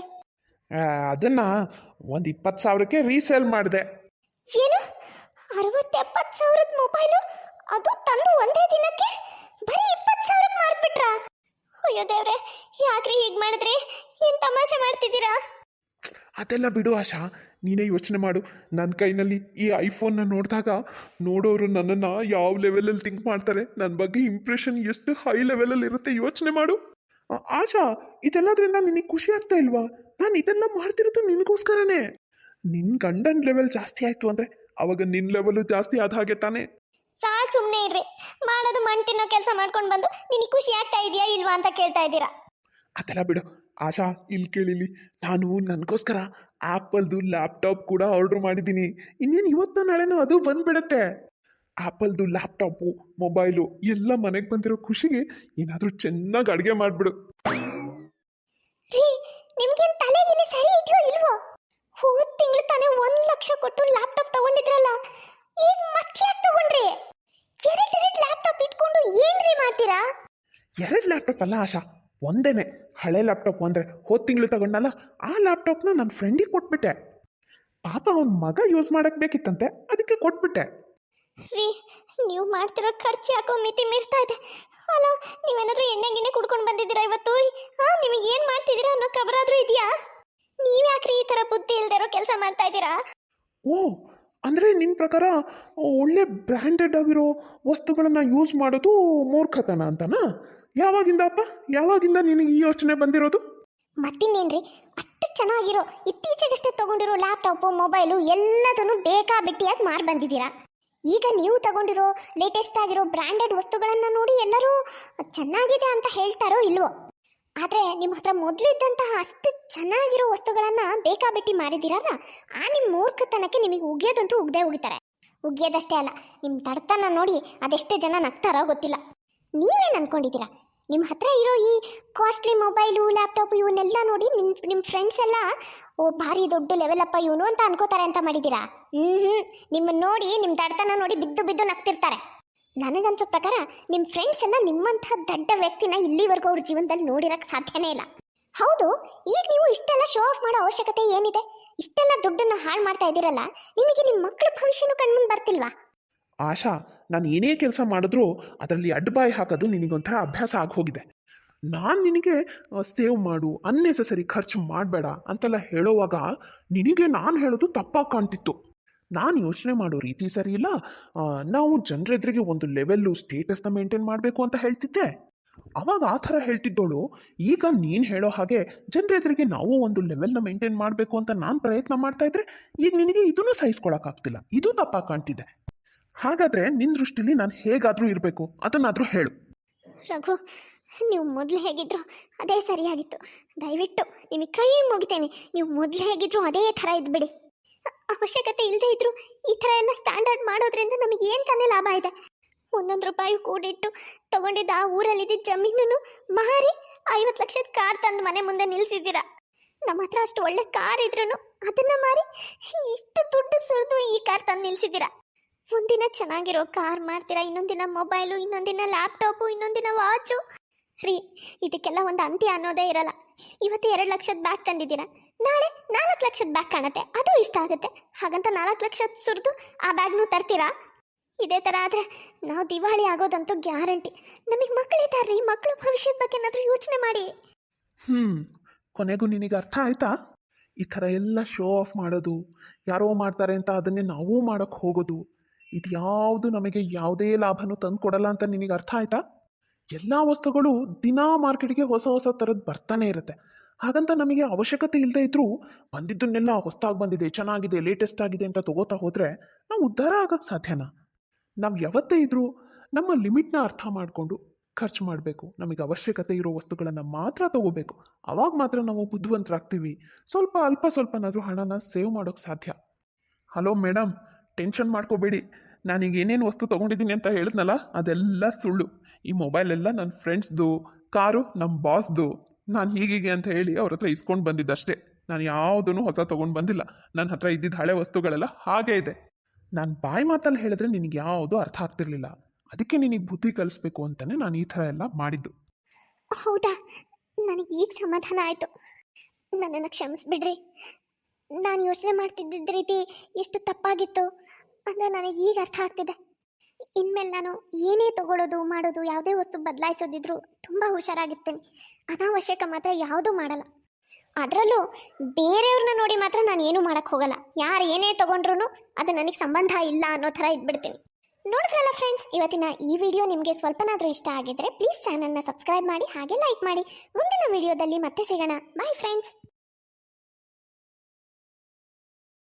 ಅದನ್ನ ಒಂದು ಇಪ್ಪತ್ತು ಸಾವಿರಕ್ಕೆ ರೀಸೇಲ್ ಮಾಡಿದೆ. ಏನು? ಅರವತ್ತೆಪ್ಪತ್ತು ಸಾವಿರದ ಮೊಬೈಲು ಅದು ತಂದು ಒಂದೇ ದಿನಕ್ಕೆ? ಬರೀ ಇಪ್ಪತ್ತು ಸಾವಿರಕ್ಕೆ ಅಯ್ಯೋ ದೇವ್ರೆ, ಯಾಕ್ರಿ ಹೀಗೆ ಮಾಡಿದ್ರಿ? ಏನು ತಮಾಷೆ ಮಾಡ್ತಿದ್ದೀರಾ? ಅದೆಲ್ಲ ಬಿಡು ಆಶಾ, ನೀನೇ ಯೋಚನೆ ಮಾಡು. ನನ್ನ ಕೈನಲ್ಲಿ ಈ ಐಫೋನ್ನ ನೋಡಿದಾಗ ನೋಡೋರು ನನ್ನನ್ನು ಯಾವ ಲೆವೆಲಲ್ಲಿ ಥಿಂಕ್ ಮಾಡ್ತಾರೆ? ನನ್ನ ಬಗ್ಗೆ ಇಂಪ್ರೆಷನ್ ಎಷ್ಟು ಹೈ ಲೆವೆಲಲ್ಲಿ ಇರುತ್ತೆ ಯೋಚನೆ ಮಾಡು. ಆಶಾ, ಇದೆಲ್ಲದ್ರಿಂದ ನಿನಗೆ ಖುಷಿ ಆಗ್ತಾ ಇಲ್ವಾ? ನಾನು ಇದೆಲ್ಲ ಮಾಡ್ತಿರೋದು ನಿನಗೋಸ್ಕರನೇ. ನಿನ್ನ ಗಂಡನ ಲೆವೆಲ್ ಜಾಸ್ತಿ ಆಯಿತು ಅಂದರೆ ಅವಾಗ ನಿನ್ನ ಲೆವೆಲು ಜಾಸ್ತಿ ಆದ ಹಾಗೆ ತಾನೇ. ಸಾಕು ಸುಮ್ಮನೆ ಇರ್ರಿ. ಮಾಡೋದು ಮಣ್ಣು ತಿನ್ನೋ ಕೆಲಸ ಮಾಡ್ಕೊಂಡು ಬಂದು ನಿನಗೆ ಖುಷಿ ಆಗ್ತಾ ಇದೆಯಾ ಇಲ್ವಾ ಅಂತ ಕೇಳ್ತಾ ಇದ್ದೀರಾ? ಅದೆಲ್ಲ ಬಿಡು. ಆಶಾ ಇಲ್ಲಿ ಕೇಳಿಲಿ. ನಾನು ನನಗೋಸ್ಕರ ಆ್ಯಪಲ್ದು ಲ್ಯಾಪ್ಟಾಪ್ ಕೂಡ ಆರ್ಡ್ರ್ ಮಾಡಿದ್ದೀನಿ. ಇನ್ನೇನು ಇವತ್ತು ನಾಳೆನೂ ಅದು ಬಂದ್ಬಿಡತ್ತೆ. ಆ್ಯಪಲ್ದು ಲ್ಯಾಪ್ಟಾಪು ಮೊಬೈಲು ಎಲ್ಲ ಮನೆಗೆ ಬಂದಿರೋ ಖುಷಿಗೆ ಏನಾದರೂ ಚೆನ್ನಾಗಿ ಅಡುಗೆ ಮಾಡಿಬಿಡು. ನಿಮ್ಗೇನ್ ತಲೆಗಿಲ್ಲಿ ಸರಿ ಇದೆಯೋ ಇಲ್ವೋ? ಹೋದ್ ತಿಂಗಳು ತಾನೇ ಒಂದ್ ಲಕ್ಷ ಕೊಟ್ಟು ಲ್ಯಾಪ್ಟಾಪ್ ತಗೊಂಡಿದ್ರಲ್ಲ. ಈಗ ಮತ್ತೆ ಯಾಕೆ ತಗೊಂಡ್ರಿ ಎರಡ್ ಎರಡ್ ಲ್ಯಾಪ್ಟಾಪ್ ಇಟ್ಕೊಂಡು ಏನ್ರಿ ಮಾಡ್ತೀರಾ ಎರಡು ಲ್ಯಾಪ್ಟಾಪ್ ಅಲ್ಲ ಆಶಾ. ಒಂದೇನೆ. ಹಳೆ ಲ್ಯಾಪ್ಟಾಪ್ ಅಂದರೆ ಹೋದ ತಿಂಗಳು ತಗೊಂಡಲ್ಲ ಆ ಲ್ಯಾಪ್ಟಾಪ್ನ ನನ್ನ ಫ್ರೆಂಡಿಗೆ ಕೊಟ್ಬಿಟ್ಟೆ. ಪಾಪ ಅವನ ಮಗ ಯೂಸ್ ಮಾಡಕ್ಕೆ ಬೇಕಿತ್ತಂತೆ ಅದಕ್ಕೆ ಕೊಟ್ಬಿಟ್ಟೆ. ರೀ ನೀವು ಮಾಡ್ತಿರೋ ಖರ್ಚು ಯಾಕೋ ಮಿತಿ ಮೀರ್ತಾ ಇದೆ. ಅಲ್ಲ ನೀವೇನಾದ್ರೂ ಎಣ್ಣೆ ಗಿಣ್ಣೆ ಕುಡ್ಕೊಂಡು ಬಂದಿದ್ದೀರಾ ಇವತ್ತು? ಹಾ ನಿಮಗೆ ಏನು ಮಾಡ್ತಿದ್ದೀರಾ ಅನ್ನೋ ಖಬರಾದ್ರೂ ಇದೆಯಾ? ನೀವ್ಯಾಕ್ರಿ ಈ ಥರ ಬುದ್ಧಿ ಇಲ್ದೇ ಇರೋ ಕೆಲಸ ಮಾಡ್ತಾ ಇದ್ದೀರಾ? ಓ ಅಂದರೆ ನಿನ್ನ ಪ್ರಕಾರ ಒಳ್ಳೆ ಬ್ರ್ಯಾಂಡೆಡ್ ಆಗಿರೋ ವಸ್ತುಗಳನ್ನು ಯೂಸ್ ಮಾಡೋದು ಮೂರ್ಖತನ ಅಂತನಾ? ಯಾವಾಗಿಂದ ಅಪ್ಪ? ಯಾವಾಗಿಂದ ನಿನಗೆ ಈ ಯೋಚನೆ ಬಂದಿರೋದು? ಮತ್ತಿನ್ನೇನ್ರಿ? ಅಷ್ಟು ಚೆನ್ನಾಗಿರೋ, ಇತ್ತೀಚೆಗಷ್ಟೇ ತಗೊಂಡಿರೋ ಲ್ಯಾಪ್ಟಾಪು ಮೊಬೈಲು ಎಲ್ಲದನ್ನು ಬೇಕಾಬಿಟ್ಟಿಯಾಗಿ ಮಾಡಿ ಬಂದಿದ್ದೀರಾ? ಈಗ ನೀವು ತಗೊಂಡಿರೋ ಲೇಟೆಸ್ಟ್ ಆಗಿರೋ ಬ್ರ್ಯಾಂಡೆಡ್ ವಸ್ತುಗಳನ್ನು ನೋಡಿ ಎಲ್ಲರೂ ಚೆನ್ನಾಗಿದೆ ಅಂತ ಹೇಳ್ತಾರೋ ಇಲ್ವೋ? ಆದರೆ ನಿಮ್ಮ ಹತ್ರ ಮೊದಲಿದ್ದಂತಹ ಅಷ್ಟು ಚೆನ್ನಾಗಿರೋ ವಸ್ತುಗಳನ್ನು ಬೇಕಾಬಿಟ್ಟಿ ಮಾಡಿದ್ದೀರಲ್ಲ ಆ ನಿಮ್ಮ ಮೂರ್ಖತನಕ್ಕೆ ನಿಮಗೆ ಉಗಿಯೋದಂತೂ ಉಗ್ದೇ ಉಗಿತಾರೆ. ಉಗಿಯೋದಷ್ಟೇ ಅಲ್ಲ ನಿಮ್ಮ ತಡ್ತನ ನೋಡಿ ಅದೆಷ್ಟು ಜನ ನಗ್ತಾರೋ ಗೊತ್ತಿಲ್ಲ. ನೀವೇನು ಅನ್ಕೊಂಡಿದ್ದೀರಾ? ನಿಮ್ಮ ಹತ್ರ ಇರೋ ಈ ಕಾಸ್ಟ್ಲಿ ಮೊಬೈಲು ಲ್ಯಾಪ್ಟಾಪ್ ಇವನ್ನೆಲ್ಲ ನೋಡಿ ನಿಮ್ಮ ನಿಮ್ಮ ಫ್ರೆಂಡ್ಸ್ ಎಲ್ಲ, ಓ ಭಾರಿ ದೊಡ್ಡ ಲೆವೆಲಪ್ಪ ಇವನು ಅಂತ ಅನ್ಕೋತಾರೆ ಅಂತ ಮಾಡಿದ್ದೀರಾ? ಹ್ಞೂ ಹ್ಞೂ ನಿಮ್ಮನ್ನು ನೋಡಿ ನಿಮ್ಮ ದಡ್ತನ ನೋಡಿ ಬಿದ್ದು ಬಿದ್ದು ನಗ್ತಿರ್ತಾರೆ. ನನಗನ್ಸೋ ಪ್ರಕಾರ ನಿಮ್ಮ ಫ್ರೆಂಡ್ಸ್ ಎಲ್ಲ ನಿಮ್ಮಂಥ ದೊಡ್ಡ ವ್ಯಕ್ತಿನ ಇಲ್ಲಿವರೆಗೂ ಅವ್ರ ಜೀವನದಲ್ಲಿ ನೋಡಿರಕ್ಕೆ ಸಾಧ್ಯನೇ ಇಲ್ಲ. ಹೌದು, ಈಗ ನೀವು ಇಷ್ಟೆಲ್ಲ ಶೋ ಆಫ್ ಮಾಡೋ ಅವಶ್ಯಕತೆ ಏನಿದೆ? ಇಷ್ಟೆಲ್ಲ ದುಡ್ಡನ್ನು ಹಾಳು ಮಾಡ್ತಾ ಇದ್ದೀರಲ್ಲ, ನಿಮಗೆ ನಿಮ್ಮ ಮಕ್ಕಳ ಭವಿಷ್ಯನೂ ಕಣ್ಮುಂದೆ ಬರ್ತಿಲ್ವಾ? ಆಶಾ ನಾನು ಏನೇ ಕೆಲಸ ಮಾಡಿದ್ರೂ ಅದರಲ್ಲಿ ಅಡ್ಡಬಾಯಿ ಹಾಕೋದು ನಿನಗೊಂಥರ ಅಭ್ಯಾಸ ಆಗಿ ಹೋಗಿದೆ ನಾನು ನಿನಗೆ ಸೇವ್ ಮಾಡು ಅನ್ನೆಸೆಸರಿ ಖರ್ಚು ಮಾಡಬೇಡ ಅಂತೆಲ್ಲ ಹೇಳೋವಾಗ ನಿನಗೆ ನಾನು ಹೇಳೋದು ತಪ್ಪಾಗಿ ಕಾಣ್ತಿತ್ತು. ನಾನು ಯೋಚನೆ ಮಾಡೋ ರೀತಿ ಸರಿ ಇಲ್ಲ. ನಾವು ಜನರೆದುರಿಗೆ ಒಂದು ಲೆವೆಲ್ಲು ಸ್ಟೇಟಸ್ನ ಮೇಂಟೈನ್ ಮಾಡಬೇಕು ಅಂತ ಹೇಳ್ತಿದ್ದೆ. ಅವಾಗ ಆ ಥರ ಹೇಳ್ತಿದ್ದೋಳು. ಈಗ ನೀನು ಹೇಳೋ ಹಾಗೆ ಜನರೆದುರಿಗೆ ನಾವು ಒಂದು ಲೆವೆಲ್ನ ಮೇಂಟೈನ್ ಮಾಡಬೇಕು ಅಂತ ನಾನು ಪ್ರಯತ್ನ ಮಾಡ್ತಾ ಇದ್ರೆ ಈಗ ನಿನಗೆ ಇದನ್ನು ಸಹಿಸ್ಕೊಳಕ್ಕಾಗ್ತಿಲ್ಲ. ಇದು ತಪ್ಪಾಗಿ ಕಾಣ್ತಿದೆ. ಹಾಗಾದ್ರೆ ನಿನ್ನ ದೃಷ್ಟಿಲಿ ನಾನು ಹೇಗಾದರೂ ಇರಬೇಕು? ಅದನ್ನಾದರೂ ಹೇಳು. ರಘು, ನೀವು ಮೊದಲು ಹೇಗಿದ್ರು ಅದೇ ಸರಿಯಾಗಿತ್ತು. ದಯವಿಟ್ಟು ನಿಮಗೆ ಕೈ ಮುಗಿತೇನೆ. ನೀವು ಮೊದಲು ಹೇಗಿದ್ರು ಅದೇ ಥರ ಇದ್ಬಿಡಿ. ಅವಶ್ಯಕತೆ ಇಲ್ಲದೆ ಇದ್ರು ಈ ಥರ ಎಲ್ಲ ಸ್ಟ್ಯಾಂಡರ್ಡ್ ಮಾಡೋದ್ರಿಂದ ನಮಗೆ ಏನು ತಾನೇ ಲಾಭ ಇದೆ? ಒಂದೊಂದು ರೂಪಾಯಿ ಕೂಡಿಟ್ಟು ತಗೊಂಡಿದ್ದ ಆ ಊರಲ್ಲಿದ್ದ ಜಮೀನನ್ನು ಮಾರಿ ಐವತ್ತು ಲಕ್ಷದ ಕಾರ್ ತಂದು ಮನೆ ಮುಂದೆ ನಿಲ್ಸಿದ್ದೀರ? ನಮ್ಮ ಹತ್ರ ಅಷ್ಟು ಒಳ್ಳೆ ಕಾರ್ ಇದ್ರೂ ಅದನ್ನ ಮಾರಿ ಇಷ್ಟು ದುಡ್ಡು ಸುರಿದು ಈ ಕಾರ್ ತಂದು ನಿಲ್ಸಿದ್ದೀರಾ? ಒಂದಿನ ಚೆನ್ನಾಗಿರೋ ಕಾರ್ ಮಾಡ್ತೀರಾ ಇನ್ನೊಂದಿನ ಮೊಬೈಲು ಇನ್ನೊಂದಿನ ಲ್ಯಾಪ್ಟಾಪು ಇನ್ನೊಂದಿನ ವಾಚು. ರೀ, ಇದಕ್ಕೆಲ್ಲ ಒಂದು ಅಂತ್ಯ ಅನ್ನೋದೇ ಇರಲ್ಲ. ಇವತ್ತು ಎರಡು ಲಕ್ಷದ ಬ್ಯಾಗ್ ತಂದಿದ್ದೀರಾ. ನಾಳೆ ನಾಲ್ಕು ಲಕ್ಷದ ಬ್ಯಾಗ್ ಕಾಣುತ್ತೆ. ಅದು ಇಷ್ಟ ಆಗುತ್ತೆ. ಹಾಗಂತ ನಾಲ್ಕು ಲಕ್ಷ ಸುರಿದು ಆ ಬ್ಯಾಗ್ನು ತರ್ತೀರಾ? ಇದೇ ಥರ ಆದರೆ ನಾವು ದಿವಾಳಿ ಆಗೋದಂತೂ ಗ್ಯಾರಂಟಿ. ನಮಗೆ ಮಕ್ಕಳಿದ್ದಾರ್ರಿ ಮಕ್ಕಳ ಭವಿಷ್ಯದ ಬಗ್ಗೆ ಏನಾದರೂ ಯೋಚನೆ ಮಾಡಿ. ಹ್ಞೂ ಕೊನೆಗೂ ನಿನಗೆ ಅರ್ಥ ಆಯ್ತಾ? ಈ ಥರ ಎಲ್ಲ ಶೋ ಆಫ್ ಮಾಡೋದು, ಯಾರೋ ಮಾಡ್ತಾರೆ ಅಂತ ಅದನ್ನೇ ನಾವೂ ಮಾಡೋಕ್ಕೆ ಹೋಗೋದು. ಇದು ಯಾವುದು ನಮಗೆ ಯಾವುದೇ ಲಾಭನೂ ತಂದು ಕೊಡಲ್ಲ ಅಂತ ನಿನಗೆ ಅರ್ಥ ಆಯ್ತಾ? ಎಲ್ಲ ವಸ್ತುಗಳು ದಿನಾ ಮಾರ್ಕೆಟ್ಗೆ ಹೊಸ ಹೊಸ ಥರದ್ದು ಬರ್ತಾನೆ ಇರುತ್ತೆ. ಹಾಗಂತ ನಮಗೆ ಅವಶ್ಯಕತೆ ಇಲ್ಲದೆ ಇದ್ದರೂ ಬಂದಿದ್ದನ್ನೆಲ್ಲ ಹೊಸ್ದಾಗಿ ಬಂದಿದೆ, ಚೆನ್ನಾಗಿದೆ ಲೇಟೆಸ್ಟ್ ಆಗಿದೆ ಅಂತ ತಗೋತಾ ಹೋದರೆ ನಾವು ಉದ್ಧಾರ ಆಗೋಕ್ಕೆ ಸಾಧ್ಯನಾ? ನಾವು ಯಾವತ್ತೇ ಇದ್ರೂ ನಮ್ಮ ಲಿಮಿಟ್ನ ಅರ್ಥ ಮಾಡಿಕೊಂಡು ಖರ್ಚು ಮಾಡಬೇಕು. ನಮಗೆ ಅವಶ್ಯಕತೆ ಇರೋ ವಸ್ತುಗಳನ್ನು ಮಾತ್ರ ತಗೋಬೇಕು. ಅವಾಗ ಮಾತ್ರ ನಾವು ಬುದ್ಧಿವಂತರಾಗ್ತೀವಿ. ಸ್ವಲ್ಪ ಅಲ್ಪ ಸ್ವಲ್ಪನಾದರೂ ಹಣನ ಸೇವ್ ಮಾಡೋಕ್ಕೆ ಸಾಧ್ಯ. ಹಲೋ ಮೇಡಮ್ ಟೆನ್ಷನ್ ಮಾಡ್ಕೋಬೇಡಿ. ನಾನೀಗ ಏನೇನು ವಸ್ತು ತೊಗೊಂಡಿದ್ದೀನಿ ಅಂತ ಹೇಳಿದ್ನಲ್ಲ, ಅದೆಲ್ಲ ಸುಳ್ಳು. ಈ ಮೊಬೈಲೆಲ್ಲ ನನ್ನ ಫ್ರೆಂಡ್ಸ್ದು ಕಾರು ನಮ್ಮ ಬಾಸ್ದು ನಾನು ಹೀಗೀಗೆ ಅಂತ ಹೇಳಿ ಅವ್ರ ಹತ್ರ ಇಸ್ಕೊಂಡು ಬಂದಿದ್ದಷ್ಟೇ. ನಾನು ಯಾವುದೂ ಹೊಸ ತೊಗೊಂಡು ಬಂದಿಲ್ಲ. ನನ್ನ ಹತ್ರ ಇದ್ದಿದ್ದ ಹಳೆ ವಸ್ತುಗಳೆಲ್ಲ ಹಾಗೇ ಇದೆ. ನಾನು ಬಾಯಿ ಮಾತಲ್ಲಿ ಹೇಳಿದ್ರೆ ನಿನಗೆ ಯಾವುದೂ ಅರ್ಥ ಆಗ್ತಿರ್ಲಿಲ್ಲ. ಅದಕ್ಕೆ ನಿನಗೆ ಬುದ್ಧಿ ಕಲಿಸ್ಬೇಕು ಅಂತಲೇ ನಾನು ಈ ಥರ ಎಲ್ಲ ಮಾಡಿದ್ದು. ಹೌದಾ? ನನಗೆ ಈಗ ಸಮಾಧಾನ ಆಯಿತು. ನನ್ನನ್ನು ಕ್ಷಮಿಸ್ಬಿಡ್ರಿ. ನಾನು ಯೋಚನೆ ಮಾಡ್ತಿದ್ದ ರೀತಿ ಎಷ್ಟು ತಪ್ಪಾಗಿತ್ತು. ಅಂತ ನನಗೆ ಈಗ ಅರ್ಥ ಆಗ್ತಿದೆ. ಇನ್ಮೇಲೆ ನಾನು ಏನೇ ತಗೊಳ್ಳೋದು ಮಾಡೋದು, ಯಾವುದೇ ವಸ್ತು ಬದಲಾಯಿಸೋದಿದ್ರು ತುಂಬ ಹುಷಾರಾಗಿರ್ತೀನಿ. ಅನಾವಶ್ಯಕ ಮಾತ್ರ ಯಾವುದೂ ಮಾಡಲ್ಲ. ಅದರಲ್ಲೂ ಬೇರೆಯವ್ರನ್ನ ನೋಡಿ ಮಾತ್ರ ನಾನು ಏನೂ ಮಾಡೋಕ್ಕೆ ಹೋಗಲ್ಲ. ಯಾರು ಏನೇ ತೊಗೊಂಡ್ರು ಅದು ನನಗೆ ಸಂಬಂಧ ಇಲ್ಲ ಅನ್ನೋ ಥರ ಇದ್ಬಿಡ್ತೀನಿ. ನೋಡಿದ್ರಲ್ಲ ಫ್ರೆಂಡ್ಸ್ ಇವತ್ತಿನ ಈ ವಿಡಿಯೋ ನಿಮಗೆ ಸ್ವಲ್ಪನಾದರೂ ಇಷ್ಟ ಆಗಿದ್ರೆ ಪ್ಲೀಸ್ ಚಾನಲ್ನ ಸಬ್ಸ್ಕ್ರೈಬ್ ಮಾಡಿ, ಹಾಗೆ ಲೈಕ್ ಮಾಡಿ. ಮುಂದಿನ ವಿಡಿಯೋದಲ್ಲಿ ಮತ್ತೆ ಸಿಗೋಣ. Bye friends